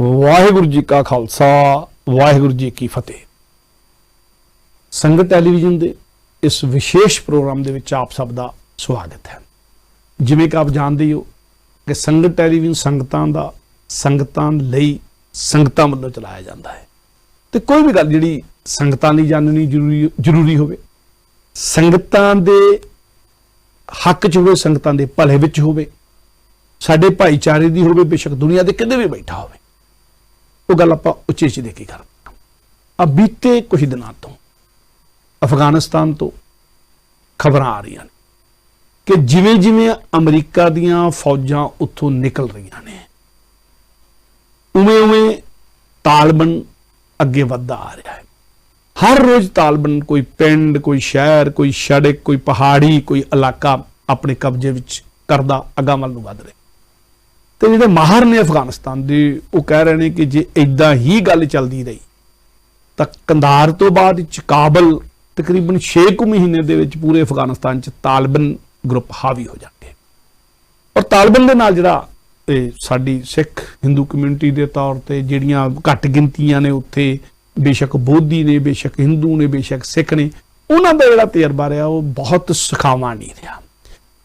ਵਾਹਿਗੁਰੂ ਜੀ ਕਾ ਖਾਲਸਾ, ਵਾਹਿਗੁਰੂ ਜੀ ਕੀ ਫਤਿਹ। ਸੰਗਤ ਟੈਲੀਵਿਜ਼ਨ ਦੇ ਇਸ ਵਿਸ਼ੇਸ਼ ਪ੍ਰੋਗਰਾਮ ਦੇ ਵਿੱਚ ਆਪ ਸਭ ਦਾ ਸਵਾਗਤ ਹੈ। ਜਿਵੇਂ ਕਿ ਆਪ ਜਾਣਦੇ ਹੋ ਕਿ ਸੰਗਤ ਟੈਲੀਵਿਜ਼ਨ ਸੰਗਤਾਂ ਦਾ, ਸੰਗਤਾਂ ਲਈ ਸੰਗਤਾਂ ਵੱਲੋਂ ਚਲਾਇਆ ਜਾਂਦਾ ਹੈ। ਤੇ ਕੋਈ ਵੀ ਗੱਲ ਜਿਹੜੀ ਸੰਗਤਾਂ ਲਈ ਜਾਣਨੀ ਜ਼ਰੂਰੀ ਜ਼ਰੂਰੀ ਹੋਵੇ, ਸੰਗਤਾਂ ਦੇ ਹੱਕ 'ਚ ਹੋਵੇ, ਸੰਗਤਾਂ ਦੇ ਭਲੇ ਵਿੱਚ ਹੋਵੇ, ਸਾਡੇ ਭਾਈਚਾਰੇ ਦੀ ਹੋਵੇ, ਬੇਸ਼ੱਕ ਦੁਨੀਆ ਦੇ ਕਿਤੇ ਵੀ ਬੈਠਾ ਹੋਵੇ ਉਹ ਗੱਲ ਆਪਾਂ ਉੱਚੇ ਦੇ ਕੇ ਕਰਦੇ ਹਾਂ ਆ ਬੀਤੇ ਕੁਝ ਦਿਨਾਂ ਤੋਂ ਅਫਗਾਨਿਸਤਾਨ ਤੋਂ ਖਬਰਾਂ ਆ ਰਹੀਆਂ ਨੇ ਕਿ ਜਿਵੇਂ ਜਿਵੇਂ ਅਮਰੀਕਾ ਦੀਆਂ ਫੌਜਾਂ ਉੱਥੋਂ ਨਿਕਲ ਰਹੀਆਂ ਨੇ, ਉਵੇਂ ਉਵੇਂ ਤਾਲਬਨ ਅੱਗੇ ਵੱਧਦਾ ਆ ਰਿਹਾ ਹੈ। ਹਰ ਰੋਜ਼ ਤਾਲਬਨ ਕੋਈ ਪਿੰਡ, ਕੋਈ ਸ਼ਹਿਰ, ਕੋਈ ਸੜਕ, ਕੋਈ ਪਹਾੜੀ, ਕੋਈ ਇਲਾਕਾ ਆਪਣੇ ਕਬਜ਼ੇ ਵਿੱਚ ਕਰਦਾ, ਅਗਾਂਹ ਵੱਲ ਨੂੰ ਵੱਧ ਰਿਹਾ। ਤੇ ਜਿਹੜੇ ਮਾਹਰ ਨੇ ਅਫਗਾਨਿਸਤਾਨ ਦੇ, ਉਹ ਕਹਿ ਰਹੇ ਨੇ ਕਿ ਜੇ ਇਦਾਂ ਹੀ ਗੱਲ ਚੱਲਦੀ ਰਹੀ, ਤਾਂ ਕੰਧਾਰ ਤੋਂ ਬਾਅਦ ਵਿੱਚ ਕਾਬਲ ਤਕਰੀਬਨ 6 ਕੁ ਮਹੀਨੇ ਦੇ ਵਿੱਚ ਪੂਰੇ ਅਫਗਾਨਿਸਤਾਨ 'ਚ ਤਾਲਿਬਾਨ ਗਰੁੱਪ ਹਾਵੀ ਹੋ ਜਾਣਗੇ। ਔਰ ਤਾਲਿਬਾਨ ਦੇ ਨਾਲ ਜਿਹੜਾ ਇਹ ਸਾਡੀ ਸਿੱਖ ਹਿੰਦੂ ਕਮਿਊਨਿਟੀ ਦੇ ਤੌਰ ਤੇ ਜਿਹੜੀਆਂ ਘੱਟ ਗਿਣਤੀਆਂ ਨੇ ਉੱਥੇ, ਬੇਸ਼ੱਕ ਬੋਧੀ ਨੇ, ਬੇਸ਼ੱਕ ਹਿੰਦੂ ਨੇ, ਬੇਸ਼ੱਕ ਸਿੱਖ ਨੇ, ਉਹਨਾਂ ਦਾ ਜਿਹੜਾ ਤਜਰਬਾ ਰਿਹਾ, ਉਹ ਬਹੁਤ ਸੁਖਾਵਾਂ ਨਹੀਂ ਰਿਹਾ।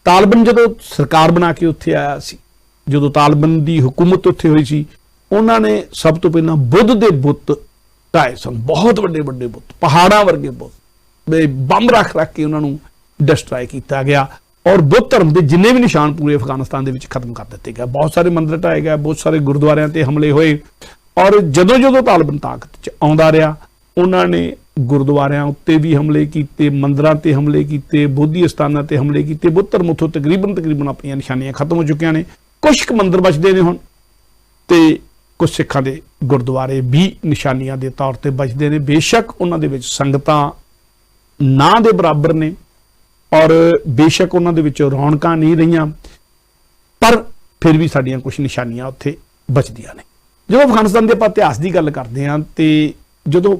ਤਾਲਿਬਾਨ ਜਦੋਂ ਸਰਕਾਰ ਬਣਾ ਕੇ ਉੱਥੇ ਆਇਆ ਸੀ ਜਦੋਂ ਤਾਲਿਬਾਨ ਦੀ ਹਕੂਮਤ ਉੱਥੇ ਹੋਈ ਸੀ, ਉਹਨਾਂ ਨੇ ਸਭ ਤੋਂ ਪਹਿਲਾਂ ਬੁੱਧ ਦੇ ਬੁੱਤ ਢਾਏ ਸਨ, ਬਹੁਤ ਵੱਡੇ ਵੱਡੇ ਬੁੱਤ, ਪਹਾੜਾਂ ਵਰਗੇ ਬੁੱਤ ਬੇ ਬੰਬ ਰੱਖ ਰੱਖ ਕੇ ਉਹਨਾਂ ਨੂੰ ਡਿਸਟਰਾਏ ਕੀਤਾ ਗਿਆ ਔਰ ਬੁੱਧ ਧਰਮ ਦੇ ਜਿੰਨੇ ਵੀ ਨਿਸ਼ਾਨ ਪੂਰੇ ਅਫਗਾਨਿਸਤਾਨ ਦੇ ਵਿੱਚ ਖਤਮ ਕਰ ਦਿੱਤੇ ਗਏ। ਬਹੁਤ ਸਾਰੇ ਮੰਦਰ ਢਾਏ ਗਏ, ਬਹੁਤ ਸਾਰੇ ਗੁਰਦੁਆਰਿਆਂ ਤੇ ਹਮਲੇ ਹੋਏ ਔਰ ਜਦੋਂ ਜਦੋਂ ਤਾਲਿਬਾਨ ਤਾਕਤ 'ਚ ਆਉਂਦਾ ਰਿਹਾ, ਉਹਨਾਂ ਨੇ ਗੁਰਦੁਆਰਿਆਂ ਉੱਤੇ ਵੀ ਹਮਲੇ ਕੀਤੇ, ਮੰਦਰਾਂ ਤੇ ਹਮਲੇ ਕੀਤੇ, ਬੋਧੀ ਸਥਾਨਾਂ ਤੇ ਹਮਲੇ ਕੀਤੇ। ਬੁੱਧ ਧਰਮ ਉੱਥੋਂ ਤਕਰੀਬਨ ਤਕਰੀਬਨ ਆਪਣੀਆਂ ਨਿਸ਼ਾਨੀਆਂ ਖਤਮ ਹੋ ਚੁੱਕੀਆਂ ਨੇ। ਕੁਝ ਕੁ ਮੰਦਰ ਬਚਦੇ ਨੇ ਹੁਣ। ਤੇ ਕੁਝ ਸਿੱਖਾਂ ਦੇ ਗੁਰਦੁਆਰੇ ਵੀ ਨਿਸ਼ਾਨੀਆਂ ਦੇ ਤੌਰ ਤੇ ਬਚਦੇ ਨੇ। ਬੇਸ਼ੱਕ ਉਹਨਾਂ ਦੇ ਵਿੱਚ ਸੰਗਤਾਂ ਨਾ ਦੇ ਬਰਾਬਰ ਨੇ ਔਰ ਬੇਸ਼ੱਕ ਉਹਨਾਂ ਦੇ ਵਿੱਚ ਰੌਣਕਾਂ ਨਹੀਂ ਰਹੀਆਂ। ਪਰ ਫਿਰ ਵੀ ਸਾਡੀਆਂ ਕੁਝ ਨਿਸ਼ਾਨੀਆਂ ਉੱਥੇ ਬਚਦੀਆਂ ਨੇ। ਜਦੋਂ ਅਫਗਾਨਿਸਤਾਨ ਦੇ ਆਪਾਂ ਇਤਿਹਾਸ ਦੀ ਗੱਲ ਕਰਦੇ ਹਾਂ, ਤੇ ਜਦੋਂ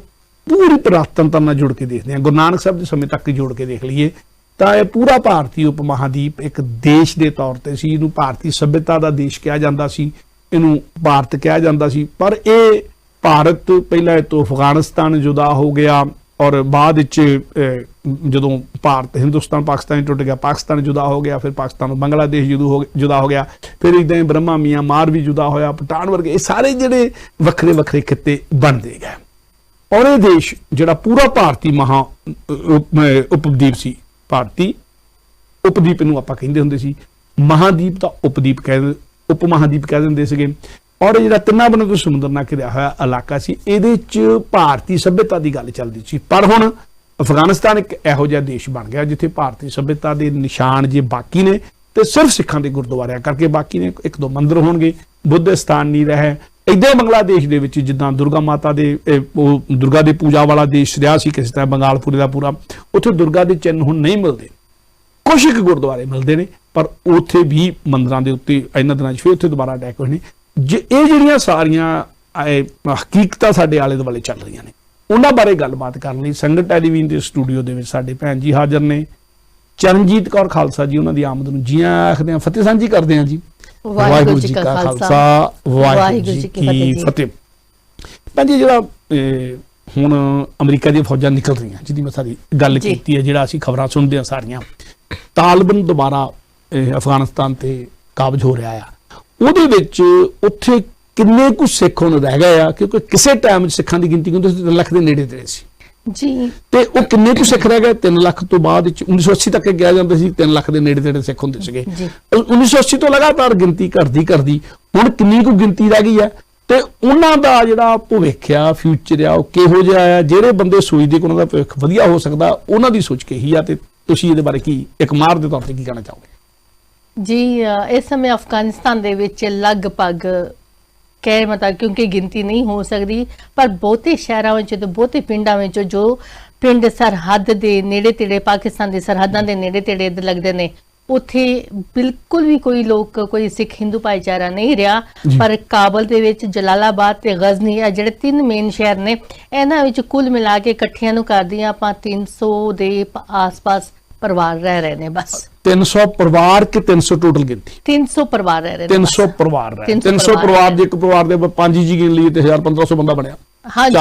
ਪੂਰੀ ਪੁਰਾਤਨਤਾ ਨਾਲ ਜੁੜ ਕੇ ਦੇਖਦੇ ਹਾਂ, ਗੁਰੂ ਨਾਨਕ ਸਾਹਿਬ ਦੇ ਸਮੇਂ ਤੱਕ ਜੋੜ ਕੇ ਦੇਖ ਲਈਏ ਤਾਂ ਇਹ ਪੂਰਾ ਭਾਰਤੀ ਉਪ ਮਹਾਦੀਪ ਇੱਕ ਦੇਸ਼ ਦੇ ਤੌਰ ਤੇ ਸੀ। ਇਹਨੂੰ ਭਾਰਤੀ ਸਭਿਅਤਾ ਦਾ ਦੇਸ਼ ਕਿਹਾ ਜਾਂਦਾ ਸੀ। ਇਹਨੂੰ ਭਾਰਤ ਕਿਹਾ ਜਾਂਦਾ ਸੀ। ਪਰ ਇਹ ਭਾਰਤ ਪਹਿਲਾਂ ਇਹ ਤੋਂ ਅਫਗਾਨਿਸਤਾਨ ਜੁਦਾ ਹੋ ਗਿਆ ਔਰ ਬਾਅਦ ਵਿੱਚ ਜਦੋਂ ਭਾਰਤ ਹਿੰਦੁਸਤਾਨ, ਪਾਕਿਸਤਾਨ ਟੁੱਟ ਗਿਆ, ਪਾਕਿਸਤਾਨ ਜੁਦਾ ਹੋ ਗਿਆ, ਫਿਰ ਪਾਕਿਸਤਾਨ ਤੋਂ ਬੰਗਲਾਦੇਸ਼ ਜੁਦਾ ਹੋ ਜੁਦਾ ਹੋ ਗਿਆ। ਫਿਰ ਇਦਾਂ ਹੀ ਬ੍ਰਹਮਾ ਮੀਆਂ ਮਾਰ ਵੀ ਜੁਦਾ ਹੋਇਆ ਪਠਾਨ ਵਰਗੇ, ਇਹ ਸਾਰੇ ਜਿਹੜੇ ਵੱਖਰੇ ਵੱਖਰੇ ਖਿੱਤੇ ਬਣਦੇ ਗਏ। ਔਰ ਇਹ ਦੇਸ਼ ਜਿਹੜਾ ਪੂਰਾ ਭਾਰਤੀ ਮਹਾ ਉਪ- ਉਪਦੀਪ ਸੀ। ਭਾਰਤੀ ਉਪਦੀਪ ਨੂੰ ਆਪਾਂ ਕਹਿੰਦੇ ਹੁੰਦੇ ਸੀ। ਮਹਾਦੀਪ ਦਾ ਉਪਦੀਪ ਕਹਿ ਉਪ ਮਹਾਦੀਪ ਕਹਿ ਦਿੰਦੇ ਸੀਗੇ। ਔਰ ਇਹ ਜਿਹੜਾ ਤਿੰਨਾਂ ਬੰਨੋਂ ਤੋਂ ਸਮੁੰਦਰ ਨਾਲ ਘਿਰਿਆ ਹੋਇਆ ਇਲਾਕਾ ਸੀ, ਇਹਦੇ 'ਚ ਭਾਰਤੀ ਸਭਿਅਤਾ ਦੀ ਗੱਲ ਚੱਲਦੀ ਸੀ। ਪਰ ਹੁਣ ਅਫਗਾਨਿਸਤਾਨ ਇੱਕ ਇਹੋ ਜਿਹਾ ਦੇਸ਼ ਬਣ ਗਿਆ ਜਿੱਥੇ ਭਾਰਤੀ ਸਭਿਅਤਾ ਦੇ ਨਿਸ਼ਾਨ ਜੇ ਬਾਕੀ ਨੇ, ਤੇ ਸਿਰਫ ਸਿੱਖਾਂ ਦੇ ਗੁਰਦੁਆਰਿਆਂ ਕਰਕੇ ਬਾਕੀ ਨੇ, ਇੱਕ ਦੋ ਮੰਦਿਰ ਹੋਣਗੇ। ਬੁੱਧ ਸਥਾਨ ਨਹੀਂ ਰਹੇ ਇਦਾਂ ਬੰਗਲਾਦੇਸ਼ ਦੇ ਵਿੱਚ ਜਿੱਦਾਂ ਦੁਰਗਾ ਮਾਤਾ ਦੇ ਉਹ ਦੁਰਗਾ ਦੀ ਪੂਜਾ ਵਾਲਾ ਦੇਸ਼ ਰਿਹਾ ਸੀ ਕਿਸੇ ਤਰ੍ਹਾਂ ਬੰਗਾਲਪੁਰੇ ਦਾ ਪੂਰਾ, ਉੱਥੇ ਦੁਰਗਾ ਦੇ ਚਿੰਨ੍ਹ ਹੁਣ ਨਹੀਂ ਮਿਲਦੇ। ਕੁਝ ਇੱਕ ਗੁਰਦੁਆਰੇ ਮਿਲਦੇ ਨੇ, ਪਰ ਉੱਥੇ ਵੀ ਮੰਦਰਾਂ ਦੇ ਉੱਤੇ ਇਹਨਾਂ ਦਿਨਾਂ 'ਚ ਫਿਰ ਉੱਥੇ ਦੁਬਾਰਾ ਅਟੈਕ ਹੋਏ ਨੇ। ਜੇ ਇਹ ਜਿਹੜੀਆਂ ਸਾਰੀਆਂ ਹਕੀਕਤਾਂ ਸਾਡੇ ਆਲੇ ਦੁਆਲੇ ਚੱਲ ਰਹੀਆਂ ਨੇ, ਉਹਨਾਂ ਬਾਰੇ ਗੱਲਬਾਤ ਕਰਨ ਲਈ ਸੰਗਤ ਟੈਲੀਵਿਜ਼ਨ ਦੇ ਸਟੂਡੀਓ ਦੇ ਵਿੱਚ ਸਾਡੇ ਭੈਣ ਜੀ ਹਾਜ਼ਰ ਨੇ। ਚਰਨਜੀਤ ਕੌਰ ਖਾਲਸਾ ਜੀ ਉਹਨਾਂ ਦੀ ਆਮਦ ਨੂੰ ਜੀਆਂ ਆਖਦੇ ਆ। ਫਤਿਹ ਸਾਂਝੀ ਕਰਦੇ ਆ ਜੀ। ਵਾਹਿਗੁਰੂ ਜੀ ਕਾ ਖਾਲਸਾ, ਵਾਹਿਗੁਰੂ ਜੀ ਕੀ ਫਤਿਹ। ਭੈਣ ਜੀ ਜਿਹੜਾ ਹੁਣ ਅਮਰੀਕਾ ਦੀਆਂ ਫੌਜਾਂ ਨਿਕਲ ਰਹੀਆਂ ਜਿਹਦੀ ਮੈਂ ਸਾਰੀ ਗੱਲ। ਕੀਤੀ ਹੈ ਜਿਹੜਾ ਅਸੀਂ ਖਬਰਾਂ ਸੁਣਦੇ ਹਾਂ ਸਾਰੀਆਂ ਤਾਲਿਬਾਨ ਦੁਬਾਰਾ ਅਫਗਾਨਿਸਤਾਨ ਤੇ ਕਾਬਜ ਹੋ ਰਿਹਾ ਆ। ਉਹਦੇ ਵਿੱਚ ਉੱਥੇ ਕਿੰਨੇ ਕੁ ਸਿੱਖ ਹੁਣ ਰਹਿ ਗਏ ਆ ਕਿਉਂਕਿ ਕਿਸੇ ਟਾਈਮ ਸਿੱਖਾਂ ਦੀ ਗਿਣਤੀ ਸੀ ਤਿੰਨ ਲੱਖ ਦੇ ਨੇੜੇ ਤੇੜੇ ਸੀ। ਜੀ। ਤੇ ਉਹ ਕਿੰਨੇ ਕੁ ਸਿੱਖ ਰਹਿ ਗਏ? 3 ਲੱਖ ਤੋਂ ਬਾਅਦ ਵਿੱਚ 1980 ਤੱਕ ਕਿਹਾ ਜਾਂਦਾ ਸੀ 3 ਲੱਖ ਦੇ ਨੇੜੇ ਤੇੜੇ ਸਿੱਖ ਹੁੰਦੇ ਸੀਗੇ। ਜੀ। 1980 ਤੋਂ ਲਗਾਤਾਰ ਗਿਣਤੀ ਘਟਦੀ ਘਟਦੀ ਹੁਣ ਕਿੰਨੀ ਕੁ ਗਿਣਤੀ ਰਹਿ ਗਈ ਹੈ? ਤੇ ਉਹਨਾਂ ਦਾ ਜਿਹੜਾ ਭਵਿੱਖ ਆ ਫਿਊਚਰ ਆ ਉਹ ਕਿਹੋ ਜਿਹਾ ਆ? ਜਿਹੜੇ ਬੰਦੇ ਸੋਚਦੇ ਕਿ ਉਹਨਾਂ ਦਾ ਭਵਿੱਖ ਵਧੀਆ ਹੋ ਸਕਦਾ ਉਹਨਾਂ ਦੀ ਸੋਚ ਕੇ ਹੀ ਆ? ਤੇ ਤੁਸੀਂ ਇਹਦੇ ਬਾਰੇ ਕੀ ਇੱਕ ਮਾਰ ਦੇ ਤੌਰ ਤੇ ਕੀ ਕਹਿਣਾ ਚਾਹੋਗੇ? ਜੀ ਇਸ ਸਮੇਂ ਅਫਗਾਨਿਸਤਾਨ ਦੇ ਵਿੱਚ ਲਗਭਗ ਕਹਿ ਮਤਲਬ ਕਿਉਂਕਿ ਗਿਣਤੀ ਨਹੀਂ ਹੋ ਸਕਦੀ ਪਰ ਬਹੁਤੇ ਸ਼ਹਿਰਾਂ ਵਿੱਚ ਤੇ ਬਹੁਤੇ ਪਿੰਡਾਂ ਵਿੱਚ ਜੋ ਪਿੰਡ ਸਰਹੱਦ ਦੇ ਨੇੜੇ ਤੇੜੇ ਪਾਕਿਸਤਾਨ ਦੀ ਸਰਹੱਦਾਂ ਦੇ ਨੇੜੇ ਤੇੜੇ ਲੱਗਦੇ ਨੇ ਉੱਥੇ ਬਿਲਕੁਲ ਵੀ ਕੋਈ ਲੋਕ ਕੋਈ ਸਿੱਖ ਹਿੰਦੂ ਭਾਈਚਾਰਾ ਨਹੀਂ ਰਿਹਾ। ਪਰ ਕਾਬਲ ਦੇ ਵਿੱਚ ਜਲਾਲਾਬਾਦ ਤੇ ਗਜ਼ਨੀ ਆ ਜਿਹੜੇ ਤਿੰਨ ਮੇਨ ਸ਼ਹਿਰ ਨੇ ਇਹਨਾਂ ਵਿੱਚ ਕੁੱਲ ਮਿਲਾ ਕੇ ਇਕੱਠਿਆਂ ਨੂੰ ਕਰਦੀਆਂ ਆਪਾਂ 300 ਦੇ ਆਸ-ਪਾਸ ਪਰਿਵਾਰ ਰਹਿ ਰਹੇ ਨੇ ਬਸ। 300 ਪਰਿਵਾਰ ਕਿ 300 ਟੋਟਲ ਗਿਣਤੀ? 300 ਪਰਿਵਾਰ ਰਹਿ ਰਹੇ ਨੇ 300 ਪਰਿਵਾਰ ਰਹੇ 300 300 ਪਰਿਵਾਰ ਦੇ ਇੱਕ ਪਰਿਵਾਰ ਦੇ ਪੰਜ ਜੀ ਗਿਣ ਲਈਏ ਤੇ 1000 1500 ਬੰਦਾ ਬਣਿਆ। ਹਾਂਜੀ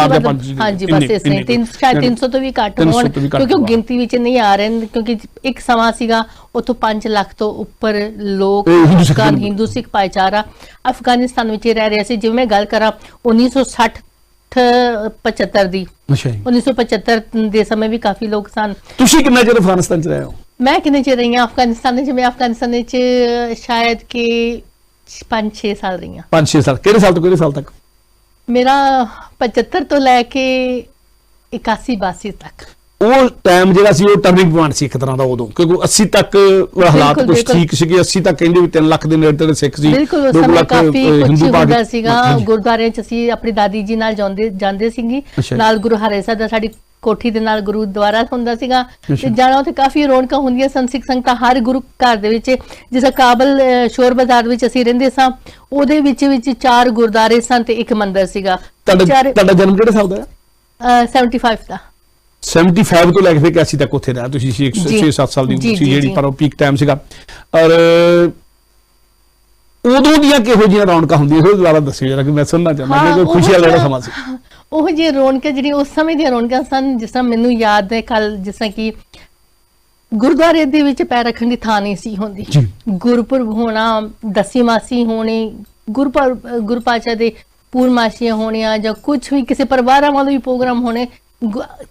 ਹਾਂਜੀ ਬਸ ਇਸ ਇੰਨੇ ਤਿੰਨ ਸ਼ਾਇਦ 300 ਤੋਂ ਵੀ ਘੱਟ 300 ਹੋਣ ਕਿਉਂਕਿ ਉਹ। ਗਿਣਤੀ ਵਿੱਚ ਨਹੀਂ ਆ ਰਹੇ ਨੇ, ਕਿਉਂਕਿ ਇੱਕ ਸਮਾਂ ਸੀਗਾ ਉਥੋਂ 5 ਲੱਖ ਤੋਂ ਉੱਪਰ ਲੋਕ ਹਿੰਦੂ ਸਿੱਖ ਅਫਗਾਨ ਦੇ- ਹਿੰਦੂ ਸਿੱਖ ਭਾਈਚਾਰਾ ਅਫਗਾਨਿਸਤਾਨ ਵਿੱਚ ਰਹਿ ਰਹੇ ਸੀ। ਜਿਵੇਂ ਮੈਂ ਗੱਲ ਕਰਾਂ 1960 75 ਦੀ। ਅੱਛਾ ਜੀ। 1975 ਦੇ ਸਮੇਂ ਵੀ ਕਾਫੀ ਲੋਕ ਸਨ। ਤੁਸੀਂ ਕਿੰਨਾ ਚਿਰ ਅਫਗਾਨਿਸਤਾਨ ਚ ਰਹੇ ਹੋ? ਮੈਂ ਕਿੰਨੇ ਚਿਰ ਰਹੀ ਹਾਂ? ਅਫਗਾਨਿਸਤਾਨ ਵਿੱਚ ਮੈਂ ਅਫਗਾਨਿਸਤਾਨ ਵਿੱਚ ਸ਼ਾਇਦ ਕਿ 5-6 ਸਾਲ ਰਹੀ ਹਾਂ 5-6 ਸਾਲ। ਕਿਹੜੇ ਸਾਲ ਤੋਂ ਕਿਹੜੇ ਸਾਲ ਤੱਕ? ਮੇਰਾ 75 ਤੋਂ ਲੈ ਕੇ 81 82 ਤੱਕ। ਉਹ ਟਾਈਮ ਜਿਹੜਾ ਸੀ ਉਹ ਟਰਨਿੰਗ ਪੁਆਇੰਟ ਸੀ ਇੱਕ ਤਰ੍ਹਾਂ ਦਾ ਉਦੋਂ ਕਿਉਂਕਿ 80 ਤੱਕ ਹਾਲਾਤ ਕੁਝ। ਠੀਕ ਸੀਗੇ 80 ਤੱਕ ਕਹਿੰਦੇ ਵੀ 3 ਲੱਖ ਦੇ ਨੇੜੇ ਤੇੜੇ ਸਿੱਖ ਸੀ ਬਿਲਕੁਲ ਉਸ ਦੋ ਸਮੇਂ ਲੱਖ, ਹਿੰਦੂ ਹੁੰਦਾ ਸੀਗਾ। ਗੁਰਦੁਆਰਿਆਂ ਚ ਅਸੀਂ ਆਪਣੀ ਦਾਦੀ ਜੀ ਨਾਲ ਜਾਂਦੇ ਜਾਂਦੇ ਸੀਗੀ। ਨਾਲ ਗੁਰੂ ਹਰਿਸਾ ਦਾ ਸਾਡੀ ਕੋਠੀ ਦੇ ਨਾਲ ਗੁਰਦੁਆਰਾ ਹੁੰਦਾ ਸੀਗਾ। ਤੇ ਜਾਣਾ ਉੱਥੇ ਕਾਫੀ ਰੌਣਕਾਂ ਹੁੰਦੀਆਂ ਸਨ ਸਿੱਖ ਸੰਗਤਾਂ ਹਰ ਗੁਰੂ ਘਰ ਦੇ ਵਿੱਚ ਜਿਸ ਕਾਬਲ ਸ਼ੋਰ ਬਾਜ਼ਾਰ ਵਿੱਚ ਅਸੀਂ ਰਹਿੰਦੇ ਸਾਂ ਉਹਦੇ ਵਿੱਚ ਵਿੱਚ ਚਾਰ ਗੁਰਦੁਆਰੇ ਸਨ ਤੇ ਇੱਕ ਮੰਦਿਰ ਸੀਗਾ ਤੁਹਾਡਾ ਜਨਮ ਕਿਹੜੇ ਸਾਲ ਦਾ ਹੈ ਅਹ, 75 ਦਾ 75 ਤੋਂ ਲੈ ਕੇ ਫਿਰ 81 ਤੱਕ ਉੱਥੇ ਰਿਹਾ ਤੁਸੀਂ ਜੀ। 6-7 ਸਾਲ ਦੀ ਉਮਰ ਸੀ ਜਿਹੜੀ। ਪਰ ਉਹ ਪੀਕ ਟਾਈਮ ਸੀਗਾ ਔਰ ਉਦੋਂ ਦੀਆਂ ਕਿਹੋ ਜਿਹੀਆਂ ਰੌਣਕਾਂ ਹੁੰਦੀਆਂ ਉਹ ਦੁਬਾਰਾ ਦੱਸਿਓ ਜਰਾ ਕਿ ਮੈਂ ਸੁਣਨਾ ਚਾਹੁੰਦਾ ਕਿ ਕੋਈ ਖੁਸ਼ੀ ਵਾਲਾ ਜਿਹੜਾ ਸਮਾਂ ਸੀ ਉਹ ਜੇ ਰੌਣਕਾਂ ਜਿਹੜੀ ਉਸ ਸਮੇਂ ਦੀਆਂ ਰੌਣਕਾਂ ਸਨ ਜਿਸ ਤਰ੍ਹਾਂ ਮੈਨੂੰ ਯਾਦ ਹੈ ਕੱਲ ਜਿਸ ਤਰ੍ਹਾਂ ਕਿ ਗੁਰਦੁਆਰੇ ਦੇ ਵਿੱਚ ਪੈਰ ਰੱਖਣ ਦੀ ਥਾਂ ਨਹੀਂ ਸੀ ਹੁੰਦੀ। ਗੁਰਪੁਰਬ ਹੋਣਾ ਦਸੀ ਮਾਸੀ ਹੋਣੀ ਗੁਰਪੁਰਬ ਗੁਰਪਾਚਾ ਦੇ ਪੂਰਮਾਸ਼ੀਆਂ ਹੋਣੀਆਂ ਜਾਂ ਕੁਝ ਵੀ ਕਿਸੇ ਪਰਿਵਾਰਾਂ ਵੱਲੋਂ ਵੀ ਪ੍ਰੋਗਰਾਮ ਹੋਣੇ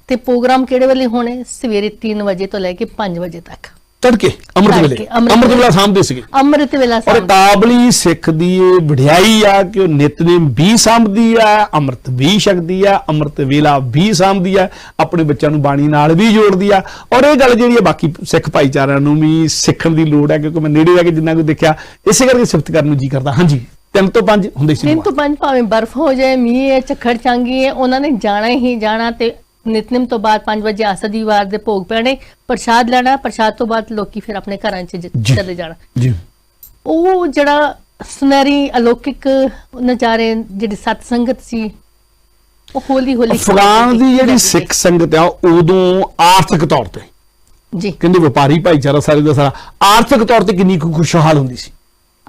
ਤੇ ਪ੍ਰੋਗਰਾਮ ਕਿਹੜੇ ਵੇਲੇ ਹੋਣੇ? ਸਵੇਰੇ 3 ਵਜੇ ਤੋਂ ਲੈ ਕੇ 5 ਵਜੇ ਤੱਕ। ਤੜਕੇ ਅੰਮ੍ਰਿਤ ਵੇਲੇ। ਅੰਮ੍ਰਿਤ ਵੇਲਾ। ਸਾਹਮਣੇ ਸੀਗੇ। ਅੰਮ੍ਰਿਤ ਵੇਲਾ ਔਰ ਕਾਬਲੀ ਸਿੱਖ ਦੀ ਇਹ ਵਡਿਆਈ ਆ ਕਿ ਉਹ ਨਿਤਨੇਮ ਵੀ ਸੰਭਦੀ ਆ ਅੰਮ੍ਰਿਤ ਵੀ ਛਕਦੀ ਆ ਅੰਮ੍ਰਿਤ ਵੇਲਾ ਵੀ ਸੰਭਦੀ ਆ ਆਪਣੇ ਬੱਚਿਆਂ ਨੂੰ ਬਾਣੀ ਨਾਲ ਵੀ ਜੋੜਦੀ ਆ। ਔਰ ਇਹ ਗੱਲ ਜਿਹੜੀ ਆ ਬਾਕੀ ਸਿੱਖ ਭਾਈਚਾਰਿਆਂ ਨੂੰ ਵੀ ਸਿੱਖਣ ਦੀ ਲੋੜ ਹੈ ਕਿਉਂਕਿ ਮੈਂ ਨੇੜੇ ਜਾ ਕੇ ਜਿੰਨਾ ਕੁ ਦੇਖਿਆ ਇਸੇ ਕਰਕੇ ਸਿਫਤ ਕਰਨ ਨੂੰ ਜੀ ਕਰਦਾ। ਹਾਂਜੀ ਤਿੰਨ ਤੋਂ ਪੰਜ ਹੁੰਦੇ ਸੀ ਤਿੰਨ ਤੋਂ ਪੰਜ ਭਾਵੇਂ ਬਰਫ਼ ਹੋ ਜਾਏ ਮੀਂਹ ਹੈ ਝੱਖੜ ਚਾਂਗੀ ਹੈ ਉਹਨਾਂ ਨੇ ਜਾਣਾ ਹੀ ਜਾਣਾ ਤੇ ਨਿਤਨੇਮ ਤੋਂ ਬਾਅਦ 5 ਵਜੇ ਆਸਦੀ ਵਾਰ ਦੇ ਭੋਗ ਪੈਣੇ ਪ੍ਰਸ਼ਾਦ ਲੈਣਾ ਪ੍ਰਸ਼ਾਦ ਤੋਂ ਬਾਅਦ ਲੋਕੀ ਫਿਰ ਆਪਣੇ ਘਰਾਂ 'ਚ। ਚਲੇ ਜਾਣਾ। ਜੀ। ਉਹ ਜਿਹੜਾ ਸੁਨਹਿਰੀ ਅਲੌਕਿਕ ਨਜ਼ਾਰੇ ਜਿਹੜੀ ਸਤ ਸੰਗਤ ਸੀ ਉਹ ਹੌਲੀ ਹੌਲੀ ਅਫਗਾਨ ਦੀ ਜਿਹੜੀ ਸਿੱਖ ਸੰਗਤ ਆ ਉਦੋਂ ਆਰਥਿਕ ਤੌਰ ਤੇ ਜੀ। ਕਹਿੰਦੇ ਵਪਾਰੀ ਭਾਈਚਾਰਾ ਸਾਰੇ ਦਾ ਸਾਰਾ ਆਰਥਿਕ ਤੌਰ ਤੇ ਕਿੰਨੀ ਖੁਸ਼ਹਾਲ ਹੁੰਦੀ ਸੀ?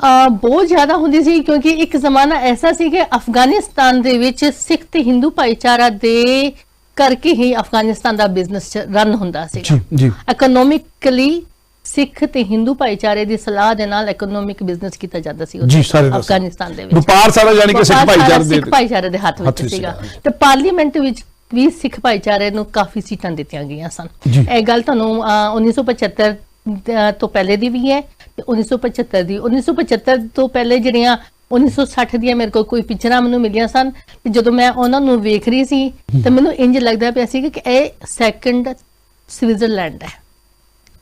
ਆ ਬਹੁਤ ਜ਼ਿਆਦਾ ਹੁੰਦੀ ਸੀ ਕਿਉਂਕਿ ਇੱਕ ਜ਼ਮਾਨਾ ਐਸਾ ਸੀ ਕਿ ਅਫਗਾਨਿਸਤਾਨ ਦੇ ਵਿੱਚ ਸਿੱਖ ਤੇ ਹਿੰਦੂ ਭਾਈਚਾਰਾ ਦੇ ਕਰਕੇ ਹੀ ਅਫਗਾਨਿਸਤਾਨ ਦਾ ਬਿਜ਼ਨਸ ਰਨ ਹੁੰਦਾ ਸੀ ਜੀ ਜੀ ਇਕਨੋਮਿਕਲੀ ਸਿੱਖ ਤੇ ਹਿੰਦੂ ਭਾਈਚਾਰੇ ਦੀ ਸਲਾਹ ਦੇ ਨਾਲ ਇਕਨੋਮਿਕ ਬਿਜ਼ਨਸ ਕੀਤਾ ਜਾਂਦਾ ਸੀ ਉੱਥੇ, ਜੀ, ਸਾਰੇ। ਅਫਗਾਨਿਸਤਾਨ ਦੇ ਵਿੱਚ ਵਪਾਰ ਸਾਰਾ ਯਾਨੀ ਕਿ ਸਿੱਖ ਭਾਈਚਾਰੇ ਦੇ ਸਿੱਖ ਭਾਈਚਾਰੇ ਦੇ ਹੱਥ ਵਿੱਚ ਸੀਗਾ। ਤੇ ਪਾਰਲੀਮੈਂਟ ਵਿੱਚ ਵੀ ਸਿੱਖ ਭਾਈਚਾਰੇ ਨੂੰ ਕਾਫੀ ਸੀਟਾਂ ਦਿੱਤੀਆਂ ਗਈਆਂ ਸਨ। ਇਹ ਗੱਲ ਤੁਹਾਨੂੰ ਅਹ, 1975 ਦ- ਤੋਂ ਪਹਿਲੇ ਦੀ ਵੀ ਹੈ ਤੇ 1975 ਦੀ 1975 ਤੋਂ ਪਹਿਲੇ ਜਿਹੜੀਆਂ 1960 ਦੀਆਂ ਮੇਰੇ ਕੋਲ ਕੋਈ ਪਿਕਚਰਾਂ ਮੈਨੂੰ ਮਿਲੀਆਂ ਸਨ ਤੇ ਜਦੋਂ ਮੈਂ ਉਹਨਾਂ ਨੂੰ ਵੇਖ ਰਹੀ ਸੀ ਤਾਂ ਮੈਨੂੰ ਇੰਜ ਲੱਗਦਾ ਪਿਆ ਸੀ ਕਿ ਇਹ ਸੈਕੰਡ ਸਵਿਟਜ਼ਰਲੈਂਡ ਹੈ।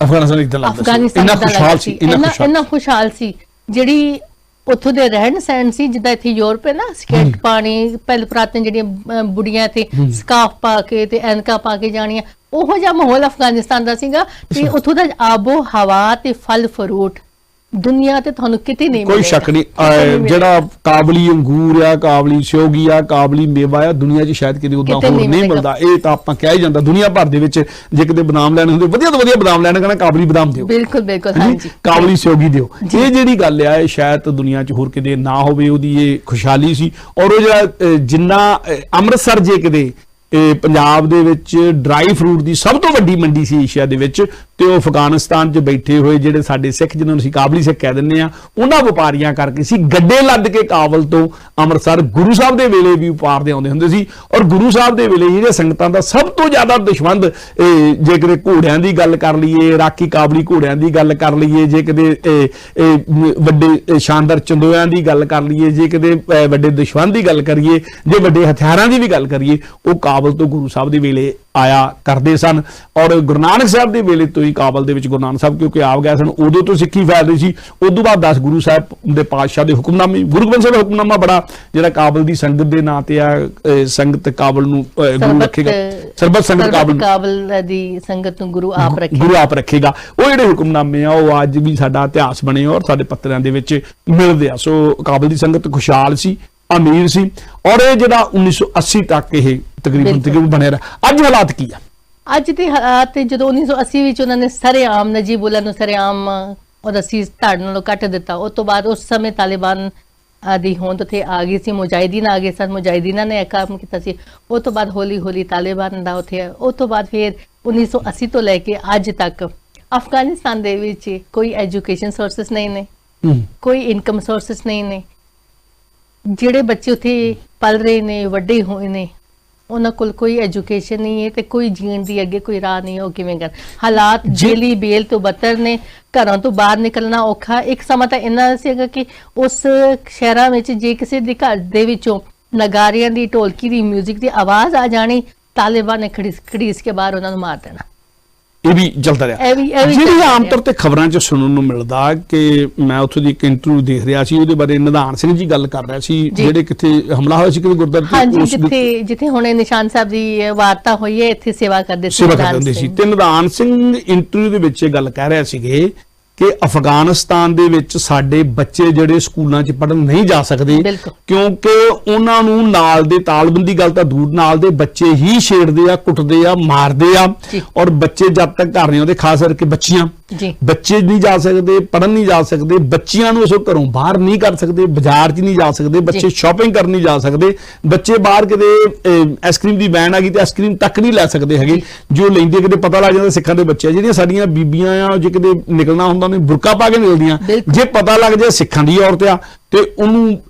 ਅਫਗਾਨਿਸਤਾਨ ਇਦਾਂ ਲੱਗਦਾ ਸੀ। ਅਫਗਾਨਿਸਤਾਨ ਇੰਨਾ ਖੁਸ਼ਹਾਲ ਸੀ ਇੰਨਾ ਖੁਸ਼ਹਾਲ ਸੀ। ਜਿਹੜੀ ਉੱਥੋਂ ਦੇ ਰਹਿਣ ਸਹਿਣ ਸੀ ਜਿੱਦਾਂ ਇੱਥੇ ਯੂਰਪ ਹੈ ਨਾ ਸਕੇਟ ਪਾਣੀ ਪਹਿਲ ਪ੍ਰਾਤਨ ਜਿਹੜੀਆਂ ਬੁੜੀਆਂ ਤੇ ਸਕਾਫ ਪਾ ਕੇ ਤੇ ਐਨਕਾ ਪਾ ਕੇ ਜਾਣੀਆਂ। ਉਹੋ ਜਿਹਾ ਮਾਹੌਲ ਅਫਗਾਨਿਸਤਾਨ ਦਾ ਸੀਗਾ ਤੇ ਉੱਥੋਂ ਦਾ ਆਬੋ ਹਵਾ ਤੇ ਫਲ ਫਰੂਟ ਦੁਨੀਆ ਤੇ ਤੁਹਾਨੂੰ ਕਿਤੇ ਨਹੀਂ ਕੋਈ। ਸ਼ੱਕ ਨਹੀਂ। ਜਿਹੜਾ ਕਾਬਲੀ ਅੰਗੂਰ ਆ ਕਾਬਲੀ ਸਿਓਗੀ ਆ ਕਾਬਲੀ ਮੇਵਾ ਆ ਦੁਨੀਆ 'ਚ ਸ਼ਾਇਦ ਕਿਤੇ ਉਦਾਂ ਹੋਰ ਨਹੀਂ। ਮਿਲਦਾ। ਇਹ ਤਾਂ ਆਪਾਂ ਕਹਿ ਹੀ ਜਾਂਦਾ ਦੁਨੀਆ ਭਰ ਦੇ ਵਿੱਚ ਜੇ ਕਿਤੇ ਬਦਾਮ ਲੈਣੇ ਹੁੰਦੇ ਵਧੀਆ ਤੋਂ ਵਧੀਆ ਬਦਾਮ ਲੈਣੇ ਕਹਿੰਦਾ ਕਾਬਲੀ ਬਦਾਮ ਦਿਓ। ਬਿਲਕੁਲ ਬਿਲਕੁਲ ਹਾਂਜੀ। ਕਾਬਲੀ ਸਿਓਗੀ ਦਿਓ। ਇਹ ਜਿਹੜੀ ਗੱਲ ਆ ਇਹ ਸ਼ਾਇਦ ਦੁਨੀਆ 'ਚ ਹੋਰ ਕਿਤੇ ਨਾ ਹੋਵੇ ਉਹਦੀ ਇਹ ਖੁਸ਼ਹਾਲੀ ਸੀ। ਔਰ ਉਹ ਜਿਹੜਾ ਜਿੰਨਾ ਅੰਮ੍ਰਿਤਸਰ ਜੇ ਕਿਤੇ ਇਹ ਪੰਜਾਬ ਦੇ ਵਿੱਚ ਡਰਾਈ ਫਰੂਟ ਦੀ ਸਭ ਤੋਂ ਵੱਡੀ ਮੰਡੀ ਸੀ ਏਸ਼ੀਆ ਦੇ ਵਿੱਚ ਤੇ ਉਹ ਅਫਗਾਨਿਸਤਾਨ 'ਚ ਬੈਠੇ ਹੋਏ ਜਿਹੜੇ ਸਾਡੇ ਸਿੱਖ ਜਿਨ੍ਹਾਂ ਨੂੰ ਅਸੀਂ ਕਾਬਲੀ ਸਿੱਖ ਕਹਿ ਦਿੰਦੇ ਆ ਉਹਨਾਂ ਵਪਾਰੀਆਂ ਕਰਕੇ ਸੀ। ਗੱਡੇ ਲੱਦ ਕੇ ਕਾਬਲ ਤੋਂ ਅੰਮ੍ਰਿਤਸਰ ਗੁਰੂ ਸਾਹਿਬ ਦੇ ਵੇਲੇ ਵੀ ਵਪਾਰ ਦੇ ਆਉਂਦੇ ਹੁੰਦੇ ਸੀ ਔਰ ਗੁਰੂ ਸਾਹਿਬ ਦੇ ਵੇਲੇ ਜਿਹੜੇ ਸੰਗਤਾਂ ਦਾ ਸਭ ਤੋਂ ਜ਼ਿਆਦਾ ਦੁਸ਼ਮੰਦ ਜੇ ਕਿਤੇ ਘੋੜਿਆਂ ਦੀ ਗੱਲ ਕਰ ਲਈਏ ਰਾਕੀ ਕਾਬਲੀ ਘੋੜਿਆਂ ਦੀ ਗੱਲ ਕਰ ਲਈਏ, ਜੇ ਕਿਤੇ ਵੱਡੇ ਸ਼ਾਨਦਾਰ ਚੰਦੋਆਂ ਦੀ ਗੱਲ ਕਰ ਲਈਏ, ਜੇ ਕਿਤੇ ਵੱਡੇ ਦੁਸ਼ਮਣ ਦੀ ਗੱਲ ਕਰੀਏ, ਜੇ ਵੱਡੇ ਹਥਿਆਰਾਂ ਦੀ ਵੀ ਗੱਲ ਕਰੀਏ, ਉਹ ਕਾਬਲ ਤੋਂ ਗੁਰੂ ਸਾਹਿਬ ਦੇ ਵੇਲੇ ਆਇਆ ਕਰਦੇ ਸਨ ਔਰ ਗੁਰੂ ਨਾਨਕ ਸਾਹਿਬ ਦੇ ਵੇਲੇ ਤੋਂ ਹੀ ਕਾਬਲ ਦੇ ਵਿੱਚ ਗੁਰੂ ਨਾਨਕ ਸਾਹਿਬ ਕਿਉਂਕਿ ਆਪ ਗਏ ਸਨ ਉਦੋਂ ਤੋਂ ਸਿੱਖੀ ਫੈਲ ਰਹੀ ਸੀ। ਉਦੋਂ ਬਾਅਦ 10 ਗੁਰੂ ਸਾਹਿਬ ਦੇ ਪਾਤਸ਼ਾਹ ਦੇ ਹੁਕਮਨਾਮੇ ਗੁਰੂ ਗ੍ਰੰਥ ਸਾਹਿਬ ਦਾ ਹੁਕਮਨਾਮਾ ਬੜਾ ਜਿਹੜਾ ਕਾਬਲ ਦੀ ਸੰਗਤ ਦੇ ਨਾਂ ਤੇ ਆ ਸੰਗਤ ਕਾਬਲ ਨੂੰ ਗੁਰੂ ਰੱਖੇਗਾ। ਸਰਬਤ ਸੰਗਤ ਕਾਬਲ ਨੂੰ। ਕਾਬਲ ਦੀ ਸੰਗਤ ਨੂੰ ਗੁਰੂ ਆਪ ਰੱਖੇ ਗੁਰੂ ਆਪ ਰੱਖੇਗਾ। ਉਹ ਜਿਹੜੇ ਹੁਕਮਨਾਮੇ ਆ ਉਹ ਅੱਜ ਵੀ ਸਾਡਾ ਇਤਿਹਾਸ ਬਣੇ ਔਰ ਸਾਡੇ ਪੱਤਰਾਂ ਦੇ ਵਿੱਚ ਮਿਲਦੇ ਆ। ਸੋ ਕਾਬਲ ਦੀ ਸੰਗਤ ਖੁਸ਼ਹਾਲ ਸੀ। ਅਮੀਰ ਸੀ। ਔਰ ਇਹ ਜਿਹੜਾ 1980 ਤੱਕ ਇਹ ਤਕਰੀਬਨ। ਤਕਰੀਬਨ ਬਣਿਆ ਰਿਹਾ। ਅੱਜ ਹਾਲਾਤ ਕੀ ਆ? ਅੱਜ ਦੇ ਹਾਲਾਤ ਜਦੋਂ 1980 ਵਿੱਚ ਉਹਨਾਂ ਨੇ ਸਰੇਆਮ ਨਜੀਬੁੱਲਾ ਨੂੰ ਸਰੇਆਮ ਉਹਦਾ ਸੀਸ ਧੜ ਨਾਲੋਂ ਕੱਟ ਦਿੱਤਾ ਉਸ ਤੋਂ ਬਾਅਦ ਉਸ ਸਮੇਂ ਤਾਲਿਬਾਨ ਆਦੀ ਹੋਂਦ ਉੱਥੇ ਆ ਗਈ ਸੀ। ਮੁਜਾਹਿਦੀਨ ਆ ਗਏ ਸਨ। ਮੁਜਾਹਿਦੀਨਾਂ ਨੇ ਇਹ ਕੰਮ ਕੀਤਾ ਸੀ। ਉਸ ਤੋਂ ਬਾਅਦ ਹੌਲੀ ਹੌਲੀ ਤਾਲਿਬਾਨ ਦਾ ਉੱਥੇ ਉਸ ਤੋਂ ਬਾਅਦ ਫਿਰ 1980 ਤੋਂ ਲੈ ਕੇ ਅੱਜ ਤੱਕ ਅਫਗਾਨਿਸਤਾਨ ਦੇ ਵਿੱਚ ਕੋਈ ਐਜੂਕੇਸ਼ਨ ਸੋਰਸਸ ਨਹੀਂ ਨੇ। ਕੋਈ ਇਨਕਮ ਸੋਰਸਸ ਨਹੀਂ ਨੇ। ਜਿਹੜੇ ਬੱਚੇ ਉੱਥੇ ਪਲ ਰਹੇ ਨੇ ਵੱਡੇ ਹੋਏ ਨੇ ਉਹਨਾਂ ਕੋਲ ਕੋਈ ਐਜੂਕੇਸ਼ਨ ਨਹੀਂ ਹੈ ਤੇ ਕੋਈ ਜੀਣ ਦੀ ਅੱਗੇ ਕੋਈ ਰਾਹ ਨਹੀਂ ਉਹ ਕਿਵੇਂ ਕਰ? ਹਾਲਾਤ ਜੇਲੀ ਬੇਲ ਤੋਂ ਬਦਤਰ ਨੇ ਘਰਾਂ ਤੋਂ ਬਾਹਰ ਨਿਕਲਣਾ ਔਖਾ ਇੱਕ ਸਮਾਂ ਤਾਂ ਇੰਨਾ ਸੀਗਾ ਕਿ ਉਸ ਸ਼ਹਿਰਾਂ ਵਿੱਚ ਜੇ ਕਿਸੇ ਦੇ ਘਰ ਦੇ ਵਿੱਚੋਂ ਨਗਾਰਿਆਂ ਦੀ ਢੋਲਕੀ ਦੀ 뮤직 ਦੀ ਆਵਾਜ਼ ਆ ਜਾਣੀ ਤਾਲਿਬਾਨ ਨੇ ਖੜੀਸ ਖੜੀਸ ਕੇ ਬਾਹਰ ਉਹਨਾਂ ਨੂੰ ਮਾਰ ਦੇਣਾ। ਇਹ ਵੀ ਚੱਲਦਾ ਰਿਹਾ ਜਿਹੜੀ ਆਮ। ਤੌਰ ਤੇ ਖਬਰਾਂ 'ਚ ਸੁਣਨ ਨੂੰ ਮਿਲਦਾ ਕਿ ਮੈਂ ਉੱਥੋਂ ਦੀ ਇੱਕ ਇੰਟਰਵਿਊ ਦੇਖ ਰਿਹਾ ਸੀ ਉਹਦੇ ਬਾਰੇ ਨਿਧਾਨ ਸਿੰਘ ਜੀ ਗੱਲ ਕਰ ਰਿਹਾ ਸੀ। ਜਿਹੜੇ ਕਿਤੇ ਹਮਲਾ ਹੋਇਆ ਸੀ ਕਿ ਗੁਰਦੁਆਰੇ ਤੇ ਹਾਂਜੀ ਜਿੱਥੇ ਜਿੱਥੇ ਹੁਣੇ ਨਿਸ਼ਾਨ ਸਾਹਿਬ ਦੀ ਵਾਰਤਾ ਹੋਈ ਹੈ ਇੱਥੇ ਸੇਵਾ ਕਰਦੇ ਸੀ ਸੇਵਾ ਕਰਦੇ ਸੀ। ਤੇ ਨਿਧਾਨ ਸਿੰਘ ਇੰਟਰਵਿਊ ਦੇ ਵਿੱਚ ਇਹ ਗੱਲ ਕਹਿ ਰਿਹਾ ਸੀਗੇ ਕਿ ਅਫਗਾਨਿਸਤਾਨ ਦੇ ਵਿੱਚ ਸਾਡੇ ਬੱਚੇ ਜਿਹੜੇ ਸਕੂਲਾਂ 'ਚ ਪੜਨ ਨਹੀਂ ਜਾ ਸਕਦੇ। ਕਿਉਂਕਿ ਉਹਨਾਂ ਨੂੰ ਨਾਲ ਦੇ ਤਾਲਬੰਦੀ ਗੱਲ ਤਾਂ ਦੂਰ ਨਾਲ ਦੇ ਬੱਚੇ ਹੀ ਛੇੜਦੇ ਆ ਕੁੱਟਦੇ ਆ ਮਾਰਦੇ ਆ। ਔਰ ਬੱਚੇ ਜਦ ਤੱਕ ਘਰ ਨਹੀਂ ਆਉਂਦੇ ਖਾਸ ਕਰਕੇ ਬੱਚੀਆਂ ਜੀ ਬੱਚੇ ਨਹੀਂ ਜਾ ਸਕਦੇ ਪੜਨ ਨਹੀਂ ਜਾ ਸਕਦੇ ਬੱਚਿਆਂ ਨੂੰ ਅਸੀਂ ਘਰੋਂ ਬਾਹਰ ਨਹੀਂ ਕਰ ਸਕਦੇ ਬਾਜ਼ਾਰ 'ਚ ਨਹੀਂ ਜਾ ਸਕਦੇ ਬੱਚੇ। ਸ਼ਾਪਿੰਗ ਕਰਨ ਨਹੀਂ ਜਾ ਸਕਦੇ ਬੱਚੇ ਬਾਹਰ ਕਿਤੇ ਆਈਸਕ੍ਰੀਮ ਦੀ ਵੈਨ ਆ ਗਈ ਤੇ ਆਈਸਕ੍ਰੀਮ ਤੱਕ ਨਹੀਂ ਲੈ ਸਕਦੇ ਹੈਗੇ ਜੋ ਲੈਂਦੇ ਕਿਤੇ ਪਤਾ ਲੱਗ ਜਾਂਦਾ ਸਿੱਖਾਂ ਦੇ ਬੱਚੇ। ਜਿਹੜੀਆਂ ਸਾਡੀਆਂ ਬੀਬੀਆਂ ਆ ਜੇ ਕਿਤੇ ਨਿਕਲਣਾ ਹੁੰਦਾ ਨੇ ਬੁਰਕਾ ਪਾ ਕੇ ਨਿਕਲਦੀਆਂ ਬਿਲਕੁਲ। ਜੇ ਪਤਾ ਲੱਗ ਜਾਏ ਸਿੱਖਾਂ ਦੀ ਔਰਤ ਆ ਤੇ ਉਹਨੂੰ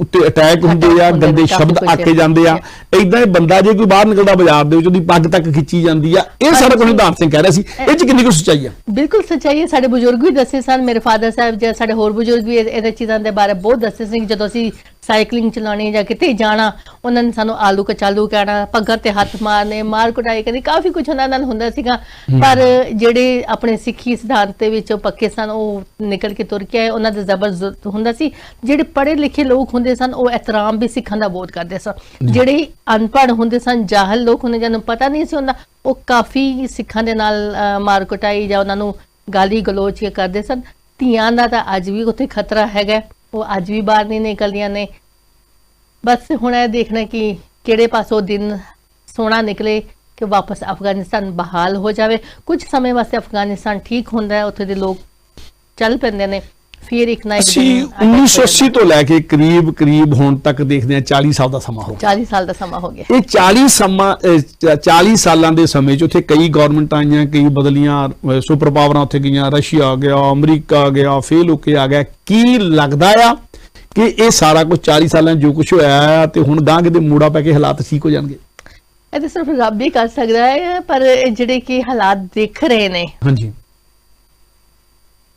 ਉੱਤੇ ਅਟੈਕ ਹੁੰਦੇ ਆ ਗੰਦੇ ਸ਼ਬਦ ਆਖੇ ਜਾਂਦੇ ਆ। ਇਦਾਂ ਇਹ ਬੰਦਾ ਜੇ ਕੋਈ ਬਾਹਰ ਨਿਕਲਦਾ ਬਾਜ਼ਾਰ ਦੇ ਵਿੱਚ ਉਹਦੀ ਪੱਗ ਤੱਕ ਖਿੱਚੀ ਜਾਂਦੀ ਆ। ਇਹ ਸਾਰਾ ਕੁਝ ਨਿਧਾਨ ਸਿੰਘ ਕਹਿ ਰਿਹਾ ਸੀ। ਇਹ 'ਚ ਕਿੰਨੀ ਕੁ ਸੱਚਾਈ ਆ? ਬਿਲਕੁਲ ਸੱਚਾਈ ਹੈ। ਸਾਡੇ ਬਜ਼ੁਰਗ ਵੀ ਦੱਸੇ ਸਨ ਮੇਰੇ ਫਾਦਰ ਸਾਹਿਬ ਜਾਂ ਸਾਡੇ ਹੋਰ ਬਜ਼ੁਰਗ ਵੀ ਇਹ- ਇਹਦੇ ਚੀਜ਼ਾਂ ਦੇ ਬਾਰੇ ਬਹੁਤ ਦੱਸੇ ਸੀ ਜਦੋਂ ਅਸੀਂ ਸਾਈਕਲਿੰਗ ਚਲਾਉਣੀ ਜਾਂ ਕਿਤੇ ਜਾਣਾ ਉਹਨਾਂ ਨੇ ਸਾਨੂੰ ਆਲੂ ਕਚਾਲੂ ਕਹਿਣਾ ਪੱਗਾਂ ਤੇ ਹੱਥ ਮਾਰਨੇ ਮਾਰ ਕੁਟਾਈ ਕਰਨੀ ਕਾਫੀ ਕੁਝ ਉਹਨਾਂ ਨਾਲ ਹੁੰਦਾ ਸੀਗਾ। ਪਰ ਜਿਹੜੇ ਆਪਣੇ ਸਿੱਖੀ ਸਿਧਾਂਤ ਦੇ ਵਿੱਚ ਪੱਕੇ ਸਨ ਉਹ ਨਿਕਲ ਕੇ ਤੁਰ ਕੇ ਆਏ ਉਹਨਾਂ ਦਾ ਜ਼ਬਰਦਸਤ ਹੁੰਦਾ ਸੀ। ਜਿਹੜੇ ਪੜ੍ਹੇ ਲਿਖੇ ਲੋਕ ਹੁੰਦੇ ਸਨ ਉਹ ਇਤਰਾਮ ਵੀ ਸਿੱਖਾਂ ਦਾ ਬਹੁਤ ਕਰਦੇ ਸਨ। ਜਿਹੜੇ ਅਨਪੜ੍ਹ ਹੁੰਦੇ ਸਨ ਜਾਹਲ ਲੋਕ ਹੁੰਦੇ ਜਿਹਨਾਂ ਨੂੰ ਪਤਾ ਨਹੀਂ ਸੀ ਹੁੰਦਾ ਉਹ ਕਾਫੀ ਸਿੱਖਾਂ ਦੇ ਨਾਲ ਮਾਰ ਕੁਟਾਈ ਜਾਂ ਉਹਨਾਂ ਨੂੰ ਗਾਲੀ ਗਲੋਚ ਕਰਦੇ ਸਨ। ਧੀਆਂ ਦਾ ਤਾਂ ਅੱਜ ਵੀ ਉੱਥੇ ਖਤਰਾ ਹੈਗਾ। ਉਹ ਅੱਜ ਵੀ ਬਾਹਰ ਨਹੀਂ ਨਿਕਲਦੀਆਂ ਨੇ। ਬਸ ਹੁਣ ਇਹ ਦੇਖਣਾ ਕਿ ਕਿਹੜੇ ਪਾਸੋਂ ਦਿਨ ਸੋਹਣਾ ਨਿਕਲੇ ਕਿ ਵਾਪਸ ਅਫਗਾਨਿਸਤਾਨ ਬਹਾਲ ਹੋ ਜਾਵੇ। ਕੁਝ ਸਮੇਂ ਵਾਸਤੇ ਅਫਗਾਨਿਸਤਾਨ ਠੀਕ ਹੁੰਦਾ ਹੈ, ਉੱਥੇ ਦੇ ਲੋਕ ਚੱਲ ਪੈਂਦੇ ਨੇ। ਫਿਰ ਇੱਕ ਨਾ ਇੱਕ ਅਸੀਂ ਦਿਨ attack ਹੋ 1980 ਤੋਂ ਲੈ ਕੇ ਕਰੀਬ ਕਰੀਬ ਹੁਣ ਤੱਕ ਦੇਖਦੇ ਹਾਂ 40 ਸਾਲ ਦਾ ਸਮਾਂ ਹੋ ਗਿਆ। ਜਾਂਦਾ। 40 ਸਾਲ ਦਾ ਸਮਾਂ ਹੋ ਗਿਆ। ਇਹ 40 ਸਮਾਂ ਅਹ, ਚ- 40 ਸਾਲਾਂ ਦੇ ਸਮੇਂ 'ਚ ਉੱਥੇ ਕਈ ਗਵਰਨਮੈਂਟਾਂ ਆਈਆਂ ਕਈ ਬਦਲੀਆਂ ਸੁਪਰ ਪਾਵਰਾਂ ਉੱਥੇ ਗਈਆਂ ਰਸ਼ੀਆ ਆ ਗਿਆ ਅਮਰੀਕਾ ਆ ਗਿਆ ਫੇਲ ਹੋ ਕੇ ਆ ਗਿਆ। ਕੀ ਲੱਗਦਾ ਆ ਕਿ ਇਹ ਸਾਰਾ ਕੁਝ 40 ਸਾਲਾਂ 'ਚ ਜੋ ਕੁਝ ਹੋਇਆ ਆ ਤੇ ਹੁਣ ਗਾਂ ਕਿਤੇ ਮੂੜਾ ਪੈ ਕੇ ਹਾਲਾਤ ਠੀਕ ਹੋ ਜਾਣਗੇ? ਇਹ ਤਾਂ ਸਿਰਫ ਰੱਬ ਹੀ ਕਰ ਸਕਦਾ ਹੈ ਪਰ ਇਹ ਜਿਹੜੇ ਕਿ ਹਾਲਾਤ ਦੇਖ ਰਹੇ ਨੇ ਹਾਂਜੀ।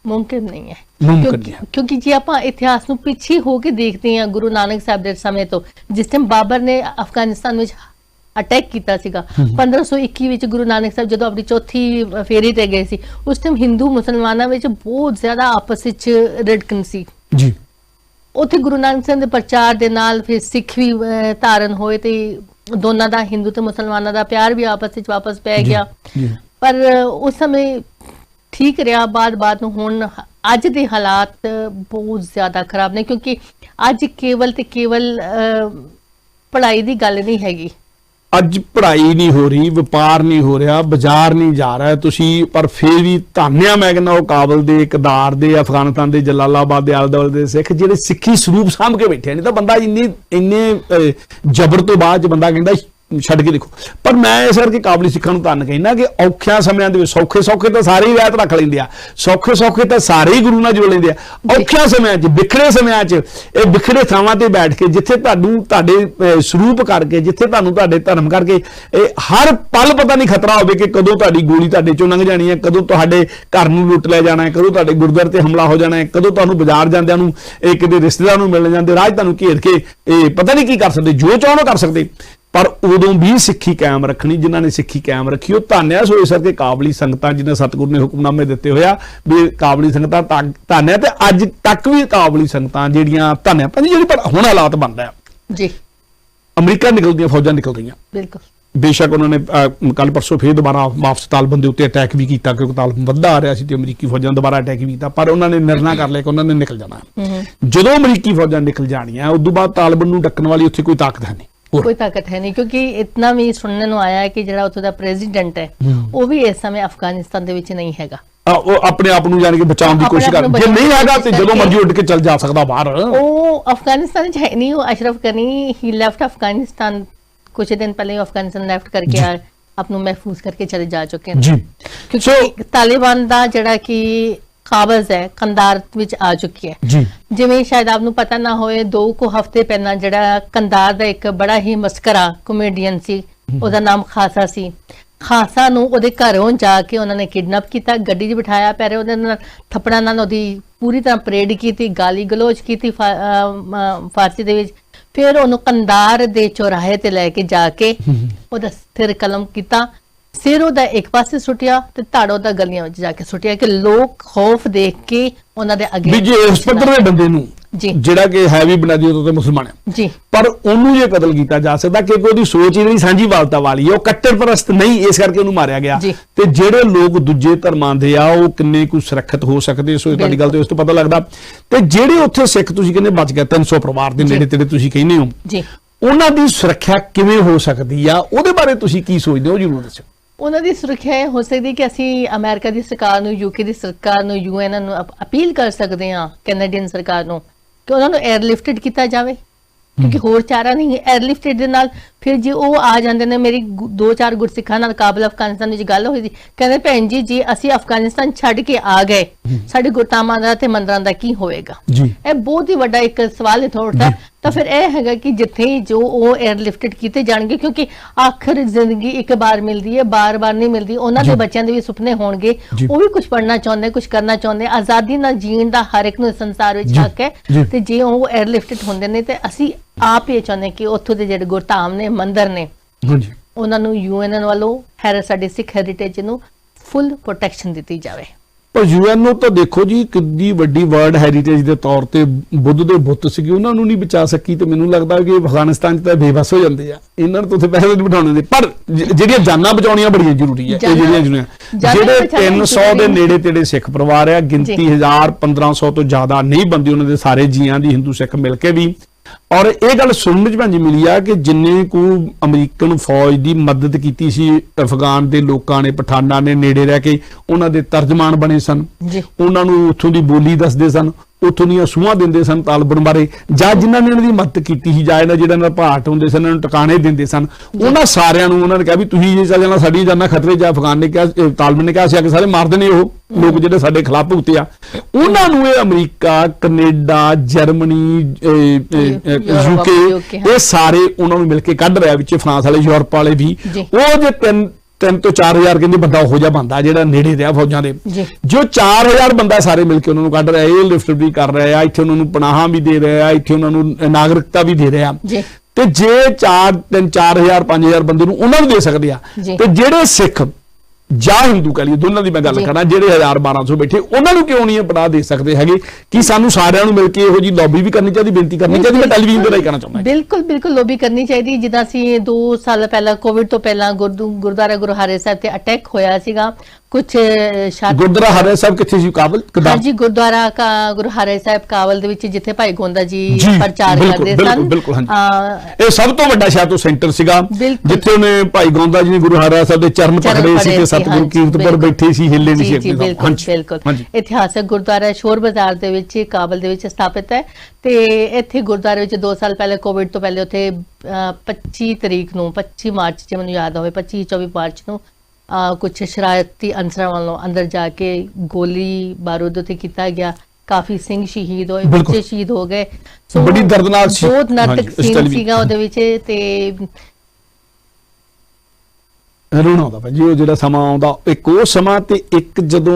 ਮੁਮਕਿਨ ਨਹੀਂ ਹੈ। ਮੁਮਕਿਨ ਕਿਉਂਕਿ- ਨਹੀਂ ਹੈ। ਕਿਉਂਕਿ ਜੇ ਆਪਾਂ ਇਤਿਹਾਸ ਨੂੰ ਪਿੱਛੇ ਹੋ ਕੇ ਦੇਖਦੇ ਹਾਂ ਗੁਰੂ ਨਾਨਕ ਸਾਹਿਬ ਦੇ ਸਮੇਂ ਤੋਂ ਜਿਸ ਟਾਈਮ ਬਾਬਰ ਨੇ ਅਫਗਾਨਿਸਤਾਨ ਵਿੱਚ ਅਟੈਕ ਕੀਤਾ ਸੀਗਾ 1521 ਵਿੱਚ ਗੁਰੂ ਨਾਨਕ ਸਾਹਿਬ ਜਦੋਂ ਆਪਣੀ ਚੌਥੀ ਫੇਰੀ ਤੇ ਗਏ ਸੀ ਉਸ ਟਾਈਮ ਹਿੰਦੂ ਮੁਸਲਮਾਨਾਂ ਵਿੱਚ ਬਹੁਤ ਜ਼ਿਆਦਾ ਆਪਸ ਵਿੱਚ ਰਿੜਕਣ ਸੀ। ਜੀ। ਉੱਥੇ ਗੁਰੂ ਨਾਨਕ ਸਾਹਿਬ ਦੇ ਪ੍ਰਚਾਰ ਦੇ ਨਾਲ ਫਿਰ ਸਿੱਖ ਵੀ ਧਾਰਨ ਹੋਏ ਤੇ ਦੋਨਾਂ ਦਾ ਹਿੰਦੂ ਤੇ ਮੁਸਲਮਾਨਾਂ ਦਾ ਪਿਆਰ ਵੀ ਆਪਸ ਵਿੱਚ ਵਾਪਸ ਪੈ ਗਿਆ। ਪਰ ਉਸ ਸਮੇਂ ਠੀਕ ਰਿਹਾ ਬਾਅਦ ਬਾਅਦ ਨੂੰ ਹੁਣ ਅੱਜ ਦੇ ਹਾਲਾਤ ਬਹੁਤ ਜ਼ਿਆਦਾ ਖਰਾਬ ਨੇ ਕਿਉਂਕਿ ਅੱਜ ਕੇਵਲ ਤੇ ਕੇਵਲ ਪੜ੍ਹਾਈ ਦੀ ਗੱਲ ਨਹੀਂ ਹੈਗੀ। ਅੱਜ ਪੜ੍ਹਾਈ ਨਹੀਂ ਹੋ ਰਹੀ, ਵਪਾਰ ਨਹੀਂ ਹੋ ਰਿਹਾ, ਬਾਜ਼ਾਰ ਨਹੀਂ ਜਾ ਰਿਹਾ। ਤੁਸੀਂ ਪਰ ਫੇਰ ਵੀ ਧੰਨਿਆ ਮੈਂ ਕਹਿੰਦਾ ਉਹ ਕਾਬਲ ਦੇ, ਇਕਦਾਰ ਦੇ, ਅਫਗਾਨਿਸਤਾਨ ਦੇ, ਜਲਾਲਾਬਾਦ ਦੇ ਆਲੇ-ਦੁਆਲੇ ਦੇ ਸਿੱਖ ਜਿਹੜੇ ਸਿੱਖੀ ਸਰੂਪ ਸਾਂਭ ਕੇ ਬੈਠੇ ਨੇ ਤਾਂ ਬੰਦਾ ਇੰਨੀ ਇੰਨੇ ਜਬਰ ਤੋਂ ਬਾਅਦ ਚ ਬੰਦਾ ਕਹਿੰਦਾ ਛੱਡ ਕੇ ਦੇਖੋ। ਪਰ ਮੈਂ ਇਸ ਕਰਕੇ ਕਾਬਲੀ ਸਿੱਖਾਂ ਨੂੰ ਧੰਨ ਕਹਿੰਦਾ ਕਿ ਔਖਿਆਂ ਸਮਿਆਂ ਦੇ ਵਿੱਚ ਸੌਖੇ ਸੌਖੇ ਤਾਂ ਸਾਰੇ ਹੀ ਰਹਿਤ ਰੱਖ ਲੈਂਦੇ ਆ। ਸੌਖੇ ਸੌਖੇ ਤਾਂ ਸਾਰੇ ਹੀ ਗੁਰੂ ਨਾਲ ਜੁੜ ਲੈਂਦੇ ਆ। ਔਖਿਆਂ ਸਮਿਆਂ 'ਚ ਵਿਖਰੇ ਸਮਿਆਂ 'ਚ, ਇਹ ਵਿਖੜੇ ਥਾਵਾਂ ਤੇ ਬੈਠ ਕੇ ਜਿੱਥੇ ਤੁਹਾਨੂੰ ਤੁਹਾਡੇ ਸਰੂਪ ਕਰਕੇ, ਜਿੱਥੇ ਤੁਹਾਨੂੰ ਤੁਹਾਡੇ ਧਰਮ ਕਰਕੇ, ਇਹ ਹਰ ਪਲ ਪਤਾ ਨਹੀਂ ਖਤਰਾ ਹੋਵੇ ਕਿ ਕਦੋਂ ਤੁਹਾਡੀ ਗੋਲੀ ਤੁਹਾਡੇ ਚੋਂ ਲੰਘ ਜਾਣੀ ਹੈ, ਕਦੋਂ ਤੁਹਾਡੇ ਘਰ ਨੂੰ ਲੁੱਟ ਲਿਆ ਜਾਣਾ ਹੈ, ਕਦੋਂ ਤੁਹਾਡੇ ਗੁਰਦੁਆਰੇ ਤੇ ਹਮਲਾ ਹੋ ਜਾਣਾ ਹੈ, ਕਦੋਂ ਤੁਹਾਨੂੰ ਬਾਜ਼ਾਰ ਜਾਂਦਿਆਂ ਨੂੰ, ਇਹ ਕਿਤੇ ਰਿਸ਼ਤੇਦਾਰ ਨੂੰ ਮਿਲਣ ਜਾਂਦੇ, ਰਾਜ ਤੁਹਾਨੂੰ ਘੇਰ ਕੇ, ਇਹ ਪਤਾ ਨਹੀਂ ਕੀ ਕਰ ਸਕਦੇ, ਜੋ ਚਾਹੋ ਕਰ ਸਕਦੇ। ਉਦੋਂ ਵੀ ਸਿੱਖੀ ਕਾਇਮ ਰੱਖਣੀ ਜਿਨ੍ਹਾਂ ਨੇ ਸਿੱਖੀ ਕਾਇਮ ਰੱਖੀ ਉਹ ਧੰਨਿਆ ਸੋ ਇਸ ਕਰਕੇ ਕਾਬਲੀ ਸੰਗਤਾਂ ਜਿਹਨੇ ਸਤਿਗੁਰੂ ਨੇ ਹੁਕਮਨਾਮੇ ਦਿੱਤੇ ਹੋਇਆ ਵੀ ਕਾਬਲੀ ਸੰਗਤਾਂ ਧੰਨ- ਧੰਨਿਆ ਤੇ ਅੱਜ ਤੱਕ ਵੀ ਕਾਬਲੀ ਸੰਗਤਾਂ ਜਿਹੜੀਆਂ ਧੰਨਿਆ ਭਾਜੀ ਜਿਹੜੀ ਹੁਣ ਹਾਲਾਤ ਬਣਦਾ ਆ। ਜੀ। ਅਮਰੀਕਾ ਨਿਕਲਦੀਆਂ ਫੌਜਾਂ ਨਿਕਲ ਗਈਆਂ ਬਿਲਕੁਲ। ਬੇਸ਼ੱਕ ਉਹਨਾਂ ਨੇ ਕੱਲ ਪਰਸੋਂ ਫੇਰ ਦੁਬਾਰਾ ਵਾਪਸ ਤਾਲਬੰਦ ਦੇ ਉੱਤੇ ਅਟੈਕ ਵੀ ਕੀਤਾ ਕਿਉਂਕਿ ਤਾਲਬੰਦ ਵੱਧਦਾ ਆ ਰਿਹਾ ਸੀ ਤੇ ਅਮਰੀਕੀ ਫੌਜਾਂ ਦੁਬਾਰਾ ਅਟੈਕ ਵੀ ਕੀਤਾ ਪਰ ਉਹਨਾਂ ਨੇ ਨਿਰਣਾ ਕਰ ਲਿਆ ਕਿ ਉਹਨਾਂ ਨੇ ਨਿਕਲ ਜਾਣਾ। ਹੈ। ਜਦੋਂ ਅਮਰੀਕੀ ਫੌਜਾਂ ਨਿਕਲ ਜਾਣੀਆਂ ਉਸ ਤੋਂ ਬਾਅਦ ਤਾਲਬੰਦ ਨੂੰ ਡੱਕਣ ਵਾਲੀ ਉੱਥੇ ਕੋਈ ਤਾਕਤ ਹੈ ਨਹੀਂ। ਕੋਈ ਤਾਕਤ ਹੈ ਨਹੀਂ ਕਿਉਂਕਿ ਇਤਨਾ ਵੀ ਸੁਣਨ ਨੂੰ ਆਇਆ ਹੈ ਕਿ ਜਿਹੜਾ ਉੱਥੋਂ ਦਾ ਪ੍ਰੈਜ਼ੀਡੈਂਟ ਹੈ। ਉਹ ਵੀ ਇਸ ਸਮੇਂ ਅਫਗਾਨਿਸਤਾਨ ਦੇ ਵਿੱਚ ਨਹੀਂ ਹੈਗਾ। ਉਹ ਆਪਣੇ ਆਪ ਨੂੰ ਜਾਣ ਕੇ ਬਚਾਉਣ ਦੀ ਕੋਸ਼ਿਸ਼ ਕਰ ਜੇ ਨਹੀਂ ਹੈਗਾ ਤੇ ਜਦੋਂ ਮਰਜ਼ੀ ਉੱਡ ਕੇ ਚੱਲ ਜਾ ਸਕਦਾ ਬਾਹਰ। ਉਹ ਅਫਗਾਨਿਸਤਾਨ ਵਿੱਚ ਹੈ ਨਹੀਂ ਉਹ ਅਸ਼ਰਫ ਗਨੀ ਹੀ ਲੈਫਟ ਅਫਗਾਨਿਸਤਾਨ ਕੁਝ ਦਿਨ ਪਹਿਲੇ ਅਫਗਾਨਿਸਤਾਨ ਲੈਫਟ ਕਰਕੇ ਆ ਆਪ ਨੂੰ ਮਹਿਫੂਜ਼ ਕਰਕੇ ਚਲੇ ਜਾ ਚੁੱਕੇ ਨੇ। ਜੀ। ਕਿਉਂਕਿ ਤਾਲਿਬਾਨ ਦਾ ਜਿਹੜਾ ਕਿ ਕਾਬਜ਼ ਹੈ ਕੰਦਾਰ ਵਿੱਚ ਆ ਚੁੱਕੀ ਹੈ। ਜੀ। ਜਿਵੇਂ ਸ਼ਾਇਦ ਆਪ ਨੂੰ ਪਤਾ ਨਾ ਹੋਏ ਦੋ ਕੁ ਹਫ਼ਤੇ ਪਹਿਲਾਂ ਜਿਹੜਾ ਕੰਦਾਰ ਦਾ ਇੱਕ ਬੜਾ ਹੀ ਮਸਕਰਾ ਕਮੇਡੀਅਨ ਸੀ ਉਹਦਾ ਨਾਮ ਖਾਸਾ ਸੀ। ਖਾਸਾ ਨੂੰ ਉਹਦੇ ਘਰੋਂ ਜਾ ਕੇ ਉਹਨਾਂ ਨੇ ਕਿਡਨੈਪ ਕੀਤਾ ਗੱਡੀ 'ਚ ਬਿਠਾਇਆ ਪਹਿਲੇ ਉਹਦੇ ਨਾਲ ਥੱਪੜਾਂ ਨਾਲ ਉਹਦੀ ਪੂਰੀ ਤਰ੍ਹਾਂ ਪਰੇਡ ਕੀਤੀ ਗਾਲੀ ਗਲੋਚ ਕੀਤੀ ਫਾਰਸੀ ਦੇ ਵਿੱਚ। ਫਿਰ ਉਹਨੂੰ ਕੰਦਾਰ ਦੇ ਚੌਰਾਹੇ ਤੇ ਲੈ ਕੇ ਜਾ ਕੇ ਉਹਦਾ ਸਿਰ ਕਲਮ ਕੀਤਾ ਸਿਰ ਉਹਦਾ ਇੱਕ ਪਾਸੇ ਸੁੱਟਿਆ ਤੇ ਧੜ ਉਹਦਾ ਗਲੀਆਂ ਵਿੱਚ ਜਾ ਕੇ ਸੁੱਟਿਆ ਕਿ ਲੋਕ ਖੌਫ ਦੇਖ ਕੇ ਉਹਨਾਂ ਦੇ ਅੱਗੇ ਵੀ ਜੇ ਇਸ ਪੱਧਰ ਦੇ ਬੰਦੇ ਨੂੰ ਜੀ। ਜਿਹੜਾ ਕਿ ਹੈ ਵੀ ਬੁਨਿਆਦੀ ਤੌਰ ਤੇ ਮੁਸਲਮਾਨ ਹੈ ਜੀ। ਪਰ ਉਹਨੂੰ ਜੇ ਕਤਲ ਕੀਤਾ ਜਾ ਸਕਦਾ ਕਿਉਂਕਿ ਉਹਦੀ ਸੋਚ ਹੀ ਜਿਹੜੀ ਸਾਂਝੀ ਵਾਲਤਾ ਵਾਲੀ ਹੈ ਉਹ ਕੱਟੜਪ੍ਰਸਤ ਨਹੀਂ ਇਸ ਕਰਕੇ ਉਹਨੂੰ ਮਾਰਿਆ ਗਿਆ। ਤੇ ਜਿਹੜੇ ਲੋਕ ਦੂਜੇ ਧਰਮਾਂ ਦੇ ਆ ਉਹ ਕਿੰਨੇ ਕੁ ਸੁਰੱਖਿਅਤ ਹੋ ਸਕਦੇ ਸੋ ਇਹ ਤੁਹਾਡੀ ਗੱਲ ਤੇ ਉਸ ਤੋਂ ਪਤਾ ਲੱਗਦਾ। ਤੇ ਜਿਹੜੇ ਉੱਥੇ ਸਿੱਖ ਤੁਸੀਂ ਕਹਿੰਦੇ ਬਚ ਗਏ 300 ਪਰਿਵਾਰ ਦੇ। ਨੇੜੇ ਤੇੜੇ ਤੁਸੀਂ ਕਹਿੰਦੇ ਹੋ। ਜੀ। ਉਹਨਾਂ ਦੀ ਸੁਰੱਖਿਆ ਕਿਵੇਂ ਹੋ ਸਕਦੀ ਆ? ਉਹਦੇ ਬਾਰੇ ਤੁਸੀਂ ਕੀ ਸੋਚਦੇ ਹੋ? ਜਰੂਰ ਦੱਸੋ ਉਹਨਾਂ ਦੀ ਸੁਰੱਖਿਆ ਇਹ ਹੋ ਸਕਦੀ ਕਿ ਅਸੀਂ ਅਮਰੀਕਾ ਦੀ ਸਰਕਾਰ ਨੂੰ ਯੂਕੇ ਦੀ ਸਰਕਾਰ ਨੂੰ ਯੂਐਨ ਨੂੰ ਅਪ- ਅਪੀਲ ਕਰ ਸਕਦੇ ਹਾਂ ਕੈਨੇਡੀਅਨ ਸਰਕਾਰ ਨੂੰ ਕਿ ਉਹਨਾਂ ਨੂੰ 에ਅਰਲਿਫਟਡ ਕੀਤਾ ਜਾਵੇ। ਕਿਉਂਕਿ ਹੋਰ ਚਾਰਾ ਨਹੀਂ ਹੈ 에ਅਰਲਿਫਟਡ ਦੇ ਨਾਲ ਫਿਰ ਜੇ ਉਹ ਆ ਜਾਂਦੇ ਨੇ ਮੇਰੀ ਦੋ ਚਾਰ ਗੁਰਸਿੱਖਾਂ ਨਾਲ ਕਾਬਲ ਅਫਗਾਨਿਸਤਾਨ ਵਿੱਚ ਗੱਲ ਹੋਈ ਸੀ। ਕਹਿੰਦੇ ਭੈਣ ਜੀ ਜੀ ਅਸੀਂ ਅਫਗਾਨਿਸਤਾਨ ਛੱਡ ਕੇ ਆ ਗਏ ਸਾਡੇ ਗੁਰਤਾਮਾਂ ਦਾ ਤੇ ਮੰਦਰਾਂ ਦਾ ਕੀ ਹੋਏਗਾ ਜੀ। ਇਹ ਬਹੁਤ ਹੀ ਵੱਡਾ ਇੱਕ ਸਵਾਲ ਇੱਥੋਂ ਉੱਠਦਾ ਤਾਂ ਫਿਰ ਇਹ ਹੈਗਾ ਕਿ ਜਿੱਥੇ ਜੋ ਉਹ 에ਅਰਲਿਫਟਡ ਕੀਤੇ ਜਾਣਗੇ ਕਿਉਂਕਿ ਆਖਰ ਜ਼ਿੰਦਗੀ ਇੱਕ ਵਾਰ ਮਿਲਦੀ ਹੈ ਬਾਰ-ਬਾਰ ਨਹੀਂ ਮਿਲਦੀ। ਉਹਨਾਂ ਦੇ। ਬੱਚਿਆਂ ਦੇ ਵੀ ਸੁਪਨੇ ਹੋਣਗੇ। ਉਹ ਵੀ ਕੁਝ ਪੜਨਾ ਚਾਹੁੰਦੇ ਕੁਝ ਕਰਨਾ ਚਾਹੁੰਦੇ। ਆਜ਼ਾਦੀ ਨਾਲ ਜੀਣ ਦਾ ਹਰ ਇੱਕ ਨੂੰ ਸੰਸਾਰ ਵਿੱਚ। ਹੱਕ ਹੈ। ਤੇ ਜੇ ਉਹ 에ਅਰਲਿਫਟਡ ਹੁੰਦੇ ਨੇ ਤੇ ਅਸੀਂ ਆਪ ਇਹ ਚਾਹੁੰਦੇ ਕਿ ਉੱਥੋਂ ਦੇ ਜਿਹੜੇ ਗੁਰਧਾਮ ਨੇ ਮੰਦਰ ਨੇ ਹਾਂਜੀ ਉਹਨਾਂ ਨੂੰ ਯੂਐਨ ਵੱਲੋਂ ਹੈਰ ਸਾਡੇ ਸਿੱਖ ਹੈਰੀਟੇਜ ਨੂੰ ਫੁੱਲ ਪ੍ਰੋਟੈਕਸ਼ਨ ਦਿੱਤੀ ਜਾਵੇ ਪਰ ਯੂਐਨ ਨੂੰ ਤਾਂ ਦੇਖੋ ਜੀ ਕਿੰਨੀ ਵੱਡੀ ਵਰਲਡ ਹੈਰੀਟੇਜ ਦੇ ਤੌਰ ਤੇ ਬੁੱਧ ਦੇ ਬੁੱਤ ਸੀਗੇ ਉਹਨਾਂ ਨੂੰ ਨਹੀਂ ਬਚਾ ਸਕੀ ਤੇ ਮੈਨੂੰ ਲੱਗਦਾ ਕਿ ਅਫਗਾਨਿਸਤਾਨ 'ਚ ਤਾਂ ਬੇਬਸ ਹੋ ਜਾਂਦੇ ਆ ਇਹਨਾਂ ਨੂੰ ਤਾਂ ਉੱਥੇ ਪੈਸੇ ਨਹੀਂ ਬਿਠਾਉਣੇ ਦੇ ਪਰ ਜਿਹੜੀਆਂ ਜਾਨਾਂ ਬਚਾਉਣੀਆਂ ਬੜੀਆਂ ਜ਼ਰੂਰੀ ਹੈ ਇਹ ਜਿਹੜੀਆਂ ਜਿਹੜੀਆਂ ਜਿਹੜੇ ਬਚਾਉਣੀਆਂ 300 ਦੇ। ਨੇੜੇ ਤੇੜੇ ਸਿੱਖ ਪਰਿਵਾਰ ਆ ਗਿਣਤੀ ਜੀ। 1000 1500 ਤੋਂ ਜ਼ਿਆਦਾ ਨਹੀਂ ਬੰਦੀ ਉਹਨਾਂ ਦੇ ਸਾਰੇ ਜੀਆਂ ਦੀ ਹਿੰਦੂ ਸਿੱਖ ਮਿਲ ਕੇ ਵੀ ਔਰ ਇਹ ਗੱਲ ਸੁਣਨ ਵਿੱਚ ਭੰਜੀ ਮਿਲੀ ਆ ਕਿ ਜਿੰਨੇ ਕੁ ਅਮਰੀਕਨ ਫੌਜ ਦੀ ਮਦਦ ਕੀਤੀ ਸੀ ਅਫਗਾਨ ਦੇ ਲੋਕਾਂ ਨੇ ਪਠਾਨਾਂ ਨੇ ਨੇੜੇ ਰਹਿ ਕੇ ਉਹਨਾਂ ਦੇ ਤਰਜਮਾਨ ਬਣੇ ਸਨ। ਜੀ। ਉਹਨਾਂ ਨੂੰ ਉੱਥੋਂ ਦੀ ਬੋਲੀ ਦੱਸਦੇ ਸਨ। ਉੱਥੋਂ ਦੀਆਂ ਸੂਹਾਂ ਦਿੰਦੇ ਸਨ ਤਾਲਬਨ ਬਾਰੇ ਜਾਂ ਜਿਨ੍ਹਾਂ ਨੇ ਇਹਨਾਂ ਦੀ ਮਦਦ ਕੀਤੀ ਸੀ ਜਾਂ ਇਹਨਾਂ ਜਿਹੜਾ ਦਾ ਭਾਟ ਹੁੰਦੇ ਸਨ ਇਹਨਾਂ ਨੂੰ ਟਿਕਾਣੇ ਦਿੰਦੇ ਸਨ ਉਹਨਾਂ ਸਾਰਿਆਂ ਨੂੰ ਉਹਨਾਂ ਨੇ ਕਿਹਾ ਵੀ ਤੁਸੀਂ ਜੇ ਚੱਲ ਜਾਣਾ ਸਾਡੀ ਜਾਨਾਂ ਖਤਰੇ ਆ। ਅਫਗਾਨ ਨੇ ਕਿਹਾ ਤਾਲਬਨ ਨੇ ਕਿਹਾ ਸੀ ਕਿ ਸਾਰੇ ਮਾਰ ਦੇਣੇ ਉਹ ਲੋਕ ਜਿਹੜੇ ਸਾਡੇ ਖਿਲਾਫ ਭੁਗਤੇ ਆ ਉਹਨਾਂ ਨੂੰ ਇਹ ਅਮਰੀਕਾ ਕੈਨੇਡਾ ਜਰਮਨੀ ਯੂਕੇ ਇਹ ਸਾਰੇ ਉਹਨਾਂ ਨੂੰ ਮਿਲ ਕੇ ਕੱਢ ਰਿਹਾ ਵਿੱਚ ਫਰਾਂਸ ਵਾਲੇ ਯੂਰਪ ਵਾਲੇ ਵੀ ਜੀ। ਉਹ ਜੇ ਤਿੰਨ ਤਿੰਨ ਤੋਂ 4000 ਕਹਿੰਦੇ ਬੰਦਾ ਉਹੋ ਜਿਹਾ ਬੰਦਾ ਜਿਹੜਾ ਨੇੜੇ ਰਿਹਾ ਫੌਜਾਂ ਦੇ ਜੀ। ਜੋ 4000 ਬੰਦਾ ਸਾਰੇ ਮਿਲ ਕੇ ਉਹਨਾਂ ਨੂੰ ਕੱਢ ਰਿਹਾ ਇਹ ਲਿਫਟ ਵੀ ਕਰ ਰਿਹਾ ਆ ਇੱਥੇ ਉਹਨਾਂ ਨੂੰ ਪਨਾਹਾਂ ਵੀ ਦੇ ਰਿਹਾ ਇੱਥੇ ਉਹਨਾਂ ਨੂੰ ਨਾਗਰਿਕਤਾ ਵੀ ਦੇ ਰਿਹਾ। ਤੇ ਜੇ 4 3 4000 5000 ਬੰਦੇ ਨੂੰ ਉਹਨਾਂ ਨੂੰ ਦੇ ਸਕਦੇ ਆ। ਤੇ ਜਿਹੜੇ ਸਿੱਖ ਜਾਂ ਹਿੰਦੂ ਕਹ ਲਈਏ ਦੋਨਾਂ ਦੀ ਮੈਂ ਗੱਲ। ਕਰਾਂ ਜਿਹੜੇ 1000 1200 ਬੈਠੇ ਉਹਨਾਂ ਨੂੰ ਕਿਉਂ ਨਹੀਂ ਇਹ ਪੜਾ ਦੇ ਸਕਦੇ ਹੈਗੇ? ਕਿ ਸਾਨੂੰ ਸਾਰਿਆਂ ਨੂੰ ਮਿਲ ਕੇ ਇਹੋ ਜੀ ਲੌਬੀ ਵੀ ਕਰਨੀ ਚਾਹੀਦੀ ਬੇਨਤੀ ਕਰਨੀ ਚਾਹੀਦੀ? ਮੈਂ ਟੈਲੀਵਿਜ਼ਨ ਦੇ ਰਾਹੀਂ ਕਰਨਾ ਚਾਹੁੰਦਾ। ਬਿਲਕੁਲ ਬਿਲਕੁਲ ਲੋਬੀ ਕਰਨੀ ਚਾਹੀਦੀ। ਜਿੱਦਾਂ ਅਸੀਂ 2 ਸਾਲ ਪਹਿਲਾਂ ਕੋਵਿਡ ਤੋਂ ਪਹਿਲਾਂ ਗੁਰਦੁ- ਗੁਰਦੁਆਰਾ ਗੁਰੂ ਹਰੇ ਸਾਹਿਬ ਤੇ ਅਟੈਕ ਹੋਇਆ ਸੀਗਾ। ਕੁਝ ਸ਼ਾਦੀ ਗੁਰਦੁਆਰਾ ਹਰੇ ਸਾਹਿਬ ਕਿੱਥੇ ਸੀ ਕਾਬਲ ਕਿਦਾਂ ਹਾਂਜੀ ਗੁਰਦੁਆਰਾ ਕਾ ਗੁਰੂ ਹਰੇ ਸਾਹਿਬ ਕਾਬਲ ਦੇ ਵਿੱਚ ਜਿੱਥੇ ਭਾਈ ਗੋਂਦਾ ਜੀ ਪ੍ਰਚਾਰ ਕਰਦੇ ਸਨ ਹਾਂਜੀ। ਇਹ ਸਭ ਤੋਂ ਵੱਡਾ ਸ਼ਾਇਦ ਉਹ ਸੈਂਟਰ ਸੀਗਾ। ਜਿੱਥੇ ਉਹਨੇ ਭਾਈ ਗੋਂਦਾ ਜੀ ਨੇ ਗੁਰੂ ਹਰਿ ਸਾਹਿਬ ਦੇ ਚਰਨ ਪਕੜੇ ਸੀ ਤੇ ਸਤਿਗੁਰੂ ਹਾਂਜੀ, ਕੀਰਤਪੁਰ ਬਿਲਕੁਲ। ਬੈਠੇ ਸੀ ਹਿੱਲੇ ਨਹੀਂ ਸੀ ਜੀ ਆਪਣੇ ਬਿਲਕੁਲ ਹਾਂਜੀ ਇਤਿਹਾਸਕ ਗੁਰਦੁਆਰਾ ਸ਼ੋਰ ਬਾਜ਼ਾਰ ਦੇ ਵਿੱਚ ਕਾਬਲ ਦੇ ਵਿੱਚ ਸਥਾਪਿਤ ਹੈ ਤੇ ਇੱਥੇ ਗੁਰਦੁਆਰੇ ਵਿੱਚ 2 ਸਾਲ ਪਹਿਲੇ ਕੋਵਿਡ ਤੋਂ ਪਹਿਲੇ ਉੱਥੇ ਅਹ, 25 ਤਰੀਕ ਨੂੰ 25 ਮਾਰਚ ਜੇ ਮੈਨੂੰ ਯਾਦ ਹੋਵੇ 25 24 ਮਾਰਚ ਨੂੰ ਕੁਝ ਸ਼ਰਾਰਤੀ ਅੰਸਰਾਂ ਵੱਲੋਂ ਅੰਦਰ ਜਾ ਕੇ ਗੋਲੀ ਬਾਰੂਦ ਉੱਤੇ ਕੀਤਾ ਗਿਆ ਕਾਫੀ ਸਿੰਘ ਸ਼ਹੀਦ ਹੋਏ। ਬੱਚੇ ਸ਼ਹੀਦ ਹੋ ਗਏ ਬੜੀ ਦਰਦਨਾਕ ਸੀ। ਬਹੁਤ ਇਸ ਸੀਨ ਸੀਗਾ ਉਹਦੇ ਵਿੱਚ ਤੇ ਰੋਣਾ ਆਉਂਦਾ ਭਾਜੀ ਉਹ ਜਿਹੜਾ ਸਮਾਂ ਆਉਂਦਾ ਇੱਕ ਉਹ ਸਮਾਂ ਤੇ ਇੱਕ ਜਦੋਂ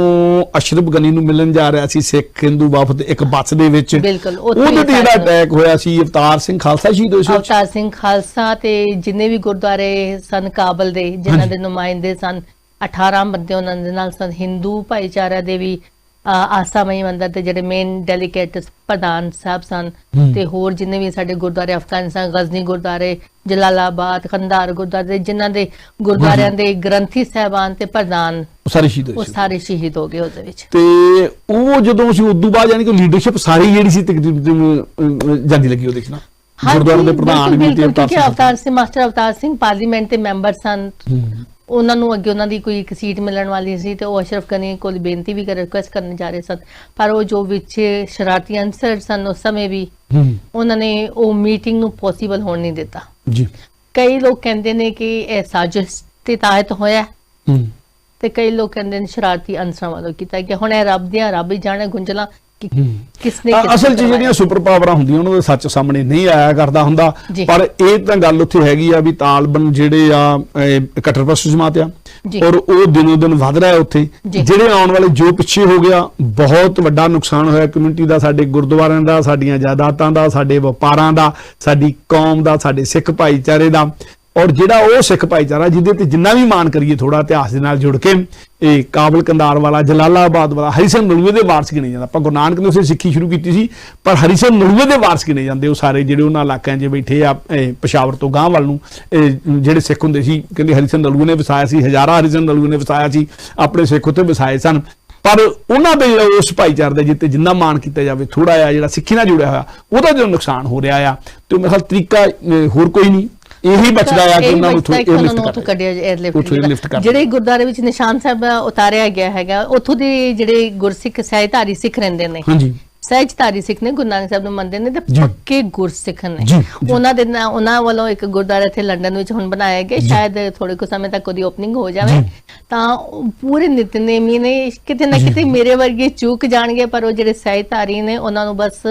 ਅਸ਼ਰਫ ਗਨੀ ਨੂੰ ਮਿਲਣ ਜਾ ਰਿਹਾ ਸੀ ਸਿੱਖ ਹਿੰਦੂ ਵਫਦ ਇੱਕ ਬੱਸ ਦੇ ਵਿੱਚ ਉਹਦੇ ਤੇ ਜਿਹੜਾ ਅਟੈਕ ਹੋਇਆ ਸੀ ਅਵਤਾਰ ਸਿੰਘ ਖਾਲਸਾ ਸ਼ਹੀਦ ਹੋਏ ਸੀ। ਅਵਤਾਰ ਸਿੰਘ ਖਾਲਸਾ ਤੇ ਜਿੰਨੇ ਵੀ ਗੁਰਦੁਆਰੇ ਸਨ ਕਾਬਲ ਦੇ ਜਿਨ੍ਹਾਂ। ਦੇ ਨੁਮਾਇੰਦੇ ਸਨ 18 ਬੰਦੇ ਉਹਨਾਂ ਦੇ ਨਾਲ ਸਨ ਹਿੰਦੂ ਭਾਈਚਾਰਾ ਦੇ ਵੀ ਅ, ਆਸਾ ਮਈ ਮੰਦਰ ਦੇ ਜਿਹੜੇ ਮੇਨ ਡੈਲੀਗੇਟ ਪ੍ਰਧਾਨ ਸਾਹਿਬ ਸਨ ਹੂੰ। ਤੇ ਹੋਰ ਜਿੰਨੇ ਵੀ ਸਾਡੇ ਗੁਰਦੁਆਰੇ ਅਫਗਾਨਿਸਤਾਨ ਗਜ਼ਨੀ ਗੁਰਦੁਆਰੇ ਜਲਾਲਾਬਾਦ ਖੰਡਾਰ ਗੁਰਦੁਆਰੇ ਜਿਨ੍ਹਾਂ ਦੇ ਗੁਰਦੁਆਰਿਆਂ ਦੇ ਗ੍ਰੰਥੀ ਸਾਹਿਬਾਨ ਤੇ ਪ੍ਰਧਾਨ ਉਹ ਸਾਰੇ ਸ਼ਹੀਦ ਹੋਏ ਸੀ। ਸਾਰੇ ਸ਼ਹੀਦ ਹੋ ਗਏ ਉਹਦੇ ਵਿੱਚ। ਤੇ ਉਹ ਜਦੋਂ ਅਸੀਂ ਉਦੋਂ ਬਾਅਦ ਯਾਨੀ ਕਿ ਲੀਡਰਸ਼ਿਪ ਸਾਰੀ ਜਿਹੜੀ ਸੀ ਤਕਰੀਬਨ ਜਾਂਦੀ ਲੱਗੀ ਉਹ ਦੇਖਣਾ ਗੁਰਦੁਆਰੇ ਦੇ ਪ੍ਰਧਾਨ ਵੀ ਤੇ ਅਵਤਾਰ ਸਿੰਘ। ਮਾਸਟਰ ਅਵਤਾਰ ਸਿੰਘ ਪਾਰਲੀਮੈਂਟ ਦੇ ਮੈਂਬਰ ਸਨ। ਹੂੰ। ਉਹਨਾਂ ਨੂੰ ਅੱਗੇ ਉਹਨਾਂ ਦੀ ਕੋਈ ਇੱਕ ਸੀਟ ਮਿਲਣ ਵਾਲੀ ਸੀ ਤੇ ਉਹ ਅਸ਼ਰਫ ਗਨੀ ਕੋਲ ਬੇਨਤੀ ਵੀ ਕਰ ਰਿਕੁਐਸਟ ਕਰਨ ਜਾ ਰਹੇ ਸਨ। ਪਰ ਉਹ ਜੋ ਵਿੱਚ ਸ਼ਰਾਰਤੀ ਅਨਸਰ ਸਨ ਉਸ ਸਮੇਂ ਵੀ ਉਹਨਾਂ ਨੇ ਉਹ ਮੀਟਿੰਗ ਨੂੰ ਪੋਸੀਬਲ ਹੋਣ ਨਹੀਂ ਦਿੱਤਾ। ਜੀ। ਕਈ ਲੋਕ ਕਹਿੰਦੇ ਨੇ ਕਿ ਇਹ ਸਾਜ਼ਿਸ਼ ਦੇ ਤਹਿਤ ਹੋਇਆ। ਤੇ ਕਈ ਲੋਕ ਕਹਿੰਦੇ ਨੇ ਸ਼ਰਾਰਤੀ ਅਨਸਰਾਂ ਵੱਲੋਂ ਕੀਤਾ ਗਿਆ। ਹੁਣ ਇਹ ਰੱਬ ਦੀਆਂ ਰੱਬ ਹੀ ਜਾਣੇ ਗੁੰਝਲਾਂ। ਕਿ। ਕਿਸਨੇ ਅਸਲ 'ਚ। ਜਿਹੜੀਆਂ ਸੁਪਰ ਪਾਵਰਾਂ ਹੁੰਦੀਆਂ ਉਹਨਾਂ ਦੇ ਸੱਚ ਸਾਹਮਣੇ ਨਹੀਂ ਆਇਆ ਕਰਦਾ ਹੁੰਦਾ। ਪਰ ਇਹ ਤਾਂ ਗੱਲ ਉੱਥੇ ਹੈਗੀ ਆ ਵੀ ਤਾਲਬਨ ਜਿਹੜੇ ਆ ਕੱਟੜਪ੍ਰਸਤ ਜਮਾਤ ਆ। ਔਰ ਉਹ ਦਿਨੋ ਦਿਨ ਵੱਧ ਰਿਹਾ ਉੱਥੇ। ਜਿਹੜੇ ਆਉਣ ਵਾਲੇ ਜੋ ਪਿੱਛੇ ਹੋ ਗਿਆ ਬਹੁਤ ਵੱਡਾ ਨੁਕਸਾਨ ਹੋਇਆ ਕਮਿਊਨਿਟੀ ਦਾ ਸਾਡੇ ਗੁਰਦੁਆਰਿਆਂ ਦਾ ਸਾਡੀਆਂ ਜਾਇਦਾਦਾਂ ਦਾ ਸਾਡੇ ਵਪਾਰਾਂ ਦਾ ਸਾਡੀ ਕੌਮ ਦਾ ਸਾਡੇ ਸਿੱਖ ਭਾਈਚਾਰੇ ਦਾ ਔਰ ਜਿਹੜਾ ਉਹ ਸਿੱਖ ਭਾਈਚਾਰਾ ਜਿਹਦੇ ਤੇ ਜਿੰਨਾ ਵੀ ਮਾਣ ਕਰੀਏ ਥੋੜਾ ਇਤਿਹਾਸ ਦੇ ਨਾਲ ਜੁੜ ਕੇ, ਇਹ ਕਾਬਲ ਕੰਦਾਰ ਵਾਲਾ, ਜਲਾਲਾਬਾਦ ਵਾਲਾ ਹਰੀ ਸਿੰਘ ਨਲੂਏ ਦੇ ਵਾਰਸ ਗਿਣੇ ਜਾਂਦਾ। ਆਪਾਂ ਗੁਰੂ ਨਾਨਕ ਨੇ ਉਸੇ ਸਿੱਖੀ ਸ਼ੁਰੂ ਕੀਤੀ ਸੀ, ਪਰ ਹਰੀ ਨਲੂਏ ਦੇ ਵਾਰਸ ਗਿਣੇ ਜਾਂਦੇ ਉਹ ਸਾਰੇ ਜਿਹੜੇ ਉਹਨਾਂ ਇਲਾਕਿਆਂ 'ਚ ਬੈਠੇ ਆ, ਇਹ ਪਸ਼ਾਵਰ ਤੋਂ ਗਾਂਹ ਵੱਲ ਨੂੰ, ਇਹ ਜਿਹੜੇ ਸਿੱਖ ਹੁੰਦੇ ਸੀ, ਕਹਿੰਦੇ ਹਰੀ ਸਿੰਘ ਨਲੂਏ ਨੇ ਵਸਾਇਆ ਸੀ, ਹਜ਼ਾਰਾਂ ਹਰੀ ਸਿੰਘ ਨਲੂਏ ਨੇ ਵਸਾਇਆ ਸੀ, ਆਪਣੇ ਸਿੱਖ ਉੱਤੇ ਵਸਾਏ ਸਨ। ਪਰ ਉਹਨਾਂ ਦੇ ਜਿਹੜਾ ਉਸ ਭਾਈਚਾਰੇ ਦੇ ਜਿੱਤੇ ਜਿੰਨਾ ਮਾਣ ਕੀਤਾ ਜਾਵੇ ਥੋੜਾ ਜਿਹਾ ਜਿਹੜਾ ਸਿੱਖੀ ਨਾਲ ਜੁੜਿਆ ਹੋਇਆ, ਉਹਦਾ ਜੋ ਨੁਕਸਾਨ ਹੋ ਰਿਹਾ ਆ, ਤੇ ਮੇਰੇ ਖਿਆਲ ਤਰੀਕਾ ਹੋਰ ਕੋਈ ਨਹੀਂ। ਇਹੀ ਬਚਦਾ ਆ ਕਿ ਇਹੀ ਉਹਨਾਂ ਨੂੰ ਉੱਥੋਂ airlift ਉੱਥੋਂ ਕਰ ਕੱਢਿਆ 에ਅਰਲਿਫਟ ਕਰ ਜਿਹੜੇ ਗੁਰਦਾਰੇ ਵਿੱਚ ਨਿਸ਼ਾਨ ਸਾਹਿਬ ਉਤਾਰਿਆ ਗਿਆ ਹੈਗਾ ਉੱਥੋਂ ਦੇ ਜਿਹੜੇ ਗੁਰਸਿੱਖ ਸਹਿਧਾਰੀ ਸਿੱਖ ਰਹਿੰਦੇ ਨੇ। ਹਾਂਜੀ। ਸਹਿਜਧਾਰੀ ਸਿੱਖ ਨੇ ਗੁਰੂ ਨਾਨਕ ਸਾਹਿਬ ਨੂੰ ਮੰਨਦੇ ਨੇ ਤੇ। ਪੱਕੇ ਗੁਰਸਿੱਖ ਨੇ। ਉਹਨਾਂ ਦੇ ਨਾਂ- ਉਹਨਾਂ ਵੱਲੋਂ ਇੱਕ ਗੁਰਦੁਆਰਾ ਇੱਥੇ ਲੰਡਨ ਵਿੱਚ ਹੁਣ ਬਣਾਇਆ ਗਿਆ। ਸ਼ਾਇਦ ਥੋੜੇ ਕੁ ਸਮੇਂ ਤੱਕ ਉਹਦੀ ਓਪਨਿੰਗ ਹੋ ਜਾਵੇ। ਤਾਂ ਪੂਰੇ ਨਿਤਨੇਮੀ ਨੇ ਕਿਤੇ ਨਾ ਕਿਤੇ ਮੇਰੇ ਵਰਗੇ ਚੂਕ ਜਾਣਗੇ ਪਰ ਉਹ ਜਿਹੜੇ ਸਹਿਧਾਰੀ ਨੇ ਉਹਨਾਂ ਨੂੰ ਬਸ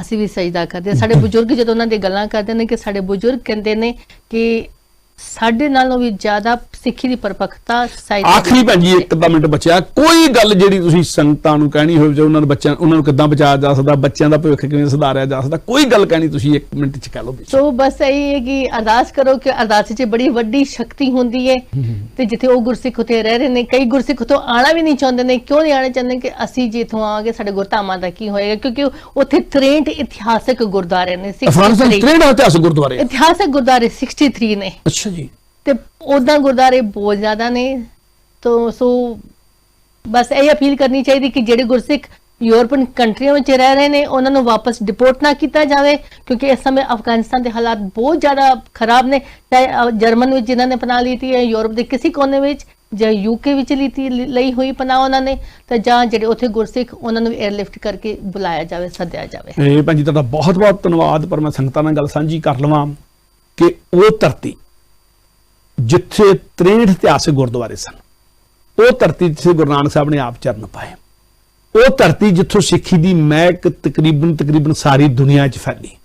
ਅਸੀਂ ਵੀ ਸਜਦਾ ਕਰਦੇ ਹਾਂ। ਸਾਡੇ ਬਜ਼ੁਰਗ ਜਦੋਂ ਉਹਨਾਂ ਦੀ ਗੱਲਾਂ ਕਰਦੇ ਨੇ ਕਿ ਸਾਡੇ ਬਜ਼ੁਰਗ ਕਹਿੰਦੇ ਨੇ ਕਿ ਸਾਡੇ ਨਾਲੋਂ ਵੀ ਜ਼ਿਆਦਾ ਸਿੱਖੀ ਦੀ ਪਰਪੱਕਤਾ ਸਹਿਧਾਰੀ ਆਖਰੀ ਭੈਣ ਜੀ ਇੱਕ ਅੱਧਾ ਮਿੰਟ ਬਚਿਆ ਕੋਈ ਗੱਲ ਜਿਹੜੀ ਤੁਸੀਂ ਸੰਗਤਾਂ ਨੂੰ ਕਹਿਣੀ ਹੋਵੇ ਜਾਂ ਉਹਨਾਂ ਨੂੰ ਬੱਚਿਆਂ ਉਹਨਾਂ ਨੂੰ ਕਿੱਦਾਂ ਬਚਾਇਆ ਜਾ ਸਕਦਾ ਬੱਚਿਆਂ ਦਾ ਭਵਿੱਖ ਕਿਵੇਂ ਸੁਧਾਰਿਆ ਜਾ ਸਕਦਾ ਕੋਈ ਗੱਲ ਕਹਿਣੀ ਤੁਸੀਂ ਇੱਕ ਮਿੰਟ 'ਚ ਕਹਿ ਲਓ ਸੋ ਬਸ ਇਹ ਹੈ ਕਿ ਅਰਦਾਸ ਕਰੋ ਕਿ ਅਰਦਾਸ 'ਚ ਬੜੀ ਵੱਡੀ ਸ਼ਕਤੀ ਹੁੰਦੀ ਹੈ ਤੇ ਜਿੱਥੇ ਉਹ ਗੁਰਸਿੱਖ ਉਥੇ ਰਹਿ ਰਹੇ ਨੇ ਕਈ ਗੁਰਸਿੱਖ ਤੋਂ ਆਣਾ ਵੀ ਨਹੀਂ ਚਾਹੁੰਦੇ ਨੇ ਕਿਉਂ ਨਹੀਂ ਆਣਾ ਚਾਹੁੰਦੇ ਕਿ ਅਸੀਂ ਜੇ ਇੱਥੋਂ ਆਵਾਂਗੇ ਸਾਡੇ ਗੁਰਧਾਮਾਂ ਦਾ ਕੀ ਹੋਏਗਾ ਕਿਉਂਕਿ ਉੱਥੇ 63 ਇਤਿਹਾਸਕ ਗੁਰਦੁਆਰੇ ਨੇ ਅਫਗਾਨਿਸਤਾਨ 63 ਕਿਹੜਾ ਇਤਿਹਾਸ ਗੁਰਦੁਆਰੇ? ਇਤਿਹਾਸਕ ਗੁਰਦੁਆਰੇ 63 ਨੇ। ਅੱਛਾ। ਜੀ। ਤੇ ਉਦਾਂ ਗੁਰਦੁਆਰੇ ਬਹੁਤ ਜ਼ਿਆਦਾ ਨੇ। ਤੋ ਸੋ ਬਸ ਇਹ ਅਪੀਲ ਕਰਨੀ ਚਾਹੀਦੀ ਕਿ ਜਿਹੜੇ ਗੁਰਸਿੱਖ ਯੂਰਪੀਅਨ ਕੰਟਰੀਆਂ ਵਿੱਚ ਰਹਿ ਰਹੇ ਨੇ ਉਹਨਾਂ ਨੂੰ ਵਾਪਸ ਡਿਪੋਰਟ ਨਾ ਕੀਤਾ ਜਾਵੇ ਕਿਉਂਕਿ ਇਸ ਸਮੇਂ ਅਫਗਾਨਿਸਤਾਨ ਦੇ ਹਾਲਾਤ ਬਹੁਤ ਜ਼ਿਆਦਾ ਖਰਾਬ ਨੇ। ਚਾਹੇ ਜਰਮਨ ਵਿੱਚ ਜਿਨ੍ਹਾਂ ਨੇ ਪਨਾਹ ਲਈ ਹੈ ਯੂਰਪ ਦੇ ਕਿਸੇ ਕੋਨੇ ਵਿੱਚ ਜਾਂ ਯੂਕੇ ਵਿੱਚ ਲੀਤੀ ਲਈ ਹੋਈ ਪਨਾਹ ਉਹਨਾਂ ਨੇ ਤਾਂ ਜਾਂ ਜਿਹੜੇ ਉੱਥੇ ਗੁਰਸਿੱਖ ਉਹਨਾਂ ਨੂੰ 에ਅਰਲਿਫਟ ਕਰਕੇ ਬੁਲਾਇਆ ਜਾਵੇ ਸੱਦਿਆ ਜਾਵੇ। ਇਹ ਭੈਣ ਜੀ ਤੁਹਾਡਾ ਬਹੁਤ ਬਹੁਤ ਧੰਨਵਾਦ ਪਰ ਮੈਂ ਸੰਗਤਾਂ ਨਾਲ ਗੱਲ ਸਾਂਝੀ ਕਰ ਲਵਾਂ ਕਿ ਉਹ ਧਰਤੀ ਜਿੱਥੇ 63 ਇਤਿਹਾਸਿਕ ਗੁਰਦੁਆਰੇ ਸਨ, ਉਹ ਧਰਤੀ ਜਿੱਥੇ ਗੁਰੂ ਨਾਨਕ ਸਾਹਿਬ ਨੇ ਆਪ ਚਰਨ ਪਾਏ, ਉਹ ਧਰਤੀ ਜਿੱਥੋਂ ਸਿੱਖੀ ਦੀ ਮਹਿਕ ਤਕਰੀਬਨ ਤਕਰੀਬਨ ਸਾਰੀ ਦੁਨੀਆ 'ਚ ਫੈਲੀ।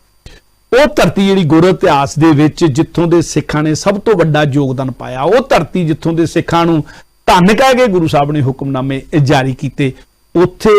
ਉਹ ਧਰਤੀ ਜਿਹੜੀ ਗੁਰ ਇਤਿਹਾਸ ਦੇ ਵਿੱਚ ਜਿੱਥੋਂ ਦੇ ਸਿੱਖਾਂ ਨੇ ਸਭ ਤੋਂ ਵੱਡਾ ਯੋਗਦਾਨ ਪਾਇਆ, ਉਹ ਧਰਤੀ ਜਿੱਥੋਂ ਦੇ ਸਿੱਖਾਂ ਨੂੰ ਧੰਨ ਕਹਿ ਕੇ ਗੁਰੂ ਸਾਹਿਬ ਨੇ ਹੁਕਮਨਾਮੇ ਜਾਰੀ ਕੀਤੇ, ਉੱਥੇ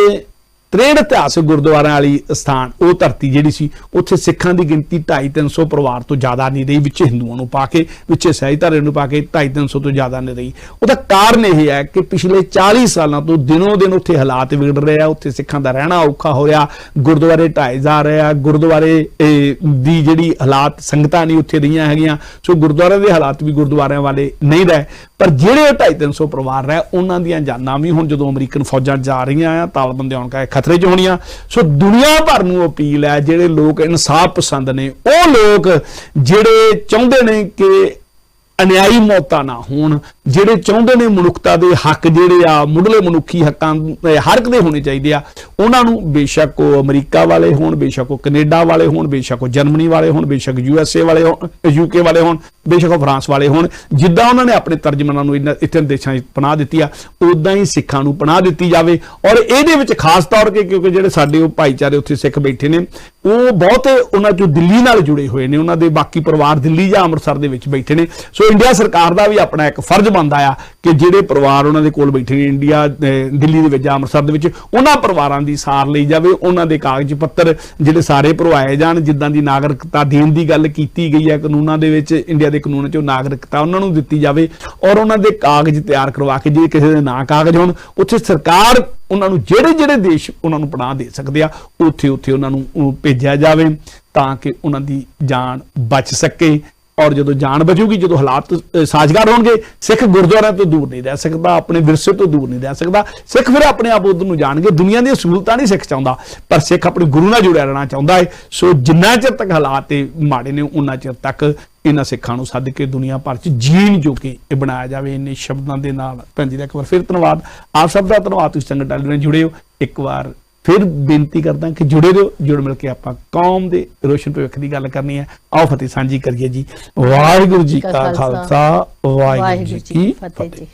63 ਇਤਿਹਾਸਕ ਗੁਰਦੁਆਰਿਆਂ ਵਾਲੀ ਸਥਾਨ, ਉਹ ਧਰਤੀ ਜਿਹੜੀ ਸੀ, ਉੱਥੇ ਸਿੱਖਾਂ ਦੀ ਗਿਣਤੀ 2.5-300 ਪਰਿਵਾਰ ਤੋਂ ਜ਼ਿਆਦਾ ਨਹੀਂ ਰਹੀ, ਵਿੱਚ ਹਿੰਦੂਆਂ ਨੂੰ ਪਾ ਕੇ, ਵਿੱਚ ਸਹਿਜਧਾਰੇ ਨੂੰ ਪਾ ਕੇ 2.5-300 ਤੋਂ ਜ਼ਿਆਦਾ ਨਹੀਂ ਰਹੀ। ਉਹਦਾ ਕਾਰਨ ਇਹ ਹੈ ਕਿ ਪਿਛਲੇ 40 ਸਾਲਾਂ ਤੋਂ ਦਿਨੋਂ ਦਿਨ ਉੱਥੇ ਹਾਲਾਤ ਵਿਗੜ ਰਹੇ ਆ, ਉੱਥੇ ਸਿੱਖਾਂ ਦਾ ਰਹਿਣਾ ਔਖਾ ਹੋ ਰਿਹਾ, ਗੁਰਦੁਆਰੇ ਢਾਏ ਜਾ ਰਹੇ ਆ, ਗੁਰਦੁਆਰੇ ਦੀ ਜਿਹੜੀ ਹਾਲਾਤ, ਸੰਗਤਾਂ ਨਹੀਂ ਉੱਥੇ ਰਹੀਆਂ ਹੈਗੀਆਂ, ਸੋ ਗੁਰਦੁਆਰਿਆਂ ਦੇ ਹਾਲਾਤ ਵੀ ਗੁਰਦੁਆਰਿਆਂ ਵਾਲੇ ਨਹੀਂ ਰਹੇ। ਪਰ ਜਿਹੜੇ 2.5-300 ਪਰਿਵਾਰ ਰਹੇ, ਉਹਨਾਂ ਦੀਆਂ ਜਾਨਾਂ ਵੀ ਹੁਣ ਜਦੋਂ ਅਮਰੀਕਨ ਫੌਜਾਂ ਜਾ ਰਹੀਆਂ ਆ, ਤਾਲਬੰਦ ਆਉਣ ਕਰਕੇ ਖਤਰੇ 'ਚ ਹੋਣੀਆਂ। ਸੋ ਦੁਨੀਆ ਭਰ ਨੂੰ ਅਪੀਲ ਹੈ, ਜਿਹੜੇ ਲੋਕ ਇਨਸਾਫ ਪਸੰਦ ਨੇ, ਉਹ ਲੋਕ ਜਿਹੜੇ ਚਾਹੁੰਦੇ ਨੇ ਕਿ ਅਨਿਆਈ ਮੌਤਾਂ ਨਾ ਹੋਣ ਜਿਹੜੇ ਚਾਹੁੰਦੇ ਨੇ ਮਨੁੱਖਤਾ ਦੇ ਹੱਕ ਜਿਹੜੇ ਆ, ਮੁੱਢਲੇ ਮਨੁੱਖੀ ਹੱਕਾਂ ਹਰ ਇੱਕ ਦੇ ਹੋਣੇ ਚਾਹੀਦੇ ਆ, ਉਹਨਾਂ ਨੂੰ ਬੇਸ਼ੱਕ ਉਹ ਅਮਰੀਕਾ ਵਾਲੇ ਹੋਣ, ਬੇਸ਼ੱਕ ਉਹ ਕੈਨੇਡਾ ਵਾਲੇ ਹੋਣ, ਬੇਸ਼ੱਕ ਉਹ ਜਰਮਨੀ ਵਾਲੇ ਹੋਣ, ਬੇਸ਼ੱਕ ਯੂ ਐਸ ਏ ਵਾਲੇ ਹੋਣ ਯੂਕੇ ਵਾਲੇ ਹੋਣ, ਬੇਸ਼ੱਕ ਉਹ ਫਰਾਂਸ ਵਾਲੇ ਹੋਣ, ਜਿੱਦਾਂ ਉਹਨਾਂ ਨੇ ਆਪਣੇ ਤਰਜਮਾਨਾਂ ਨੂੰ ਇਹਨਾਂ- ਇੱਥੇ ਦੇਸ਼ਾਂ 'ਚ ਪਨਾਹ ਦਿੱਤੀ ਆ ਉਦਾਂ ਹੀ ਸਿੱਖਾਂ ਨੂੰ ਪਨਾਹ ਦਿੱਤੀ ਜਾਵੇ ਔਰ ਇਹਦੇ ਵਿੱਚ ਖਾਸ ਤੌਰ ਤੇ ਕਿਉਂਕਿ ਜਿਹੜੇ ਸਾਡੇ ਉਹ ਭਾਈਚਾਰੇ ਉੱਥੇ ਸਿੱਖ ਬੈਠੇ ਨੇ, ਉਹ ਬਹੁਤ ਉਹਨਾਂ ਚੋਂ ਦਿੱਲੀ ਨਾਲ ਜੁੜੇ ਹੋਏ ਨੇ, ਉਹਨਾਂ ਦੇ ਬਾਕੀ ਪਰਿਵਾਰ ਦਿੱਲੀ ਜਾਂ ਅੰਮ੍ਰਿਤਸਰ ਦੇ ਵਿੱਚ ਬੈਠੇ ਨੇ, ਸੋ ਇੰਡੀਆ ਸਰਕਾਰ ਦਾ ਵੀ ਆਪਣਾ ਇੱਕ ਫਰਜ਼ ਬਣਦਾ ਆ ਕਿ ਜਿਹੜੇ ਪਰਿਵਾਰ ਉਹਨਾਂ ਦੇ ਕੋਲ ਬੈਠੇ ਨੇ ਇੰਡੀਆ ਦਿੱਲੀ ਦੇ ਵਿੱਚ ਜਾਂ ਅੰਮ੍ਰਿਤਸਰ ਦੇ ਵਿੱਚ, ਉਹਨਾਂ ਪਰਿਵਾਰਾਂ ਦੀ ਸਾਰ ਲਈ ਜਾਵੇ, ਉਹਨਾਂ ਦੇ ਕਾਗਜ਼ ਪੱਤਰ ਜਿਹੜੇ ਸਾਰੇ ਭਰਵਾਏ ਜਾਣ, ਜਿੱਦਾਂ ਦੀ ਨਾਗਰਿਕਤਾ ਦੇਣ ਦੀ ਗੱਲ ਕੀਤੀ ਗਈ ਹੈ ਕਾਨੂੰਨਾਂ ਦੇ ਵਿੱਚ, ਇੰਡੀਆ ਦੇ ਕਾਨੂੰਨ 'ਚੋਂ ਨਾਗਰਿਕਤਾ ਉਹਨਾਂ ਨੂੰ ਦਿੱਤੀ ਜਾਵੇ ਔਰ ਉਹਨਾਂ ਦੇ ਕਾਗਜ਼ ਤਿਆਰ ਕਰਵਾ ਕੇ ਜੇ ਕਿਸੇ ਦੇ ਨਾਂ ਕਾਗਜ਼ ਹੋਣ, ਉੱਥੇ ਸਰਕਾਰ ਉਹਨਾਂ ਨੂੰ ਜਿਹੜੇ ਜਿਹੜੇ ਦੇਸ਼ ਉਹਨਾਂ ਨੂੰ ਪਨਾਹ ਦੇ ਸਕਦੇ ਆ ਉੱਥੇ ਉੱਥੇ ਉਹਨਾਂ ਨੂੰ ਭੇਜਿਆ ਜਾਵੇ ਤਾਂ ਕਿ ਉਹਨਾਂ ਦੀ ਜਾਨ ਬਚ ਸਕੇ। ਔਰ ਜਦੋਂ ਜਾਨ ਬਚੂਗੀ, ਜਦੋਂ ਹਾਲਾਤ ਸਾਜ਼ਗਾਰ ਹੋਣਗੇ, ਸਿੱਖ ਗੁਰਦੁਆਰਿਆਂ ਤੋਂ ਦੂਰ ਨਹੀਂ ਰਹਿ ਸਕਦਾ, ਆਪਣੇ ਵਿਰਸੇ ਤੋਂ ਦੂਰ ਨਹੀਂ ਰਹਿ ਸਕਦਾ। ਸਿੱਖ ਫਿਰ ਆਪਣੇ ਆਪ ਉਧਰ ਨੂੰ ਜਾਣਗੇ। ਦੁਨੀਆ ਦੀਆਂ ਸਹੂਲਤਾਂ ਨਹੀਂ ਸਿੱਖ ਚਾਹੁੰਦਾ, ਪਰ ਸਿੱਖ ਆਪਣੇ ਗੁਰੂ ਨਾਲ ਜੁੜਿਆ ਰਹਿਣਾ ਚਾਹੁੰਦਾ ਹੈ। ਸੋ ਜਿੰਨਾ ਚਿਰ ਤੱਕ ਹਾਲਾਤ ਇਹ ਮਾੜੇ ਨੇ ਉਨਾ ਚਿਰ ਤੱਕ ਇਹਨਾਂ ਸਿੱਖਾਂ ਨੂੰ ਸੱਦ ਕੇ ਦੁਨੀਆ ਭਰ ਚ ਜੀਣ ਜੋ ਕਿ ਇਹ ਬਣਾਇਆ ਜਾਵੇ ਇੰਨੇ ਸ਼ਬਦਾਂ ਦੇ ਨਾਲ। ਭੈਣ ਜੀ ਦਾ ਇੱਕ ਵਾਰ ਫਿਰ ਧੰਨਵਾਦ। ਆਪ ਸਭ ਦਾ ਧੰਨਵਾਦ। ਤੁਸੀਂ ਸੰਗਤ ਟੈਲੀ ਨਾਲ ਜੁੜੇ ਹੋ। ਇੱਕ ਵਾਰ ਫਿਰ ਬੇਨਤੀ ਕਰਦਾ ਕਿ ਜੁੜੇ ਰਹੋ ਜੁੜ ਮਿਲ ਕੇ ਆਪਾਂ ਕੌਮ ਦੇ ਰੋਸ਼ਨ ਭਵਿੱਖ ਦੀ ਗੱਲ ਕਰਨੀ ਹੈ। ਆਓ ਫਤਿਹ ਸਾਂਝੀ ਕਰੀਏ ਜੀ। ਵਾਹਿਗੁਰੂ ਜੀ ਕਾ ਖਾਲਸਾ ਵਾਹਿਗੁਰੂ ਜੀ ਕੀ ਫਤਿਹ।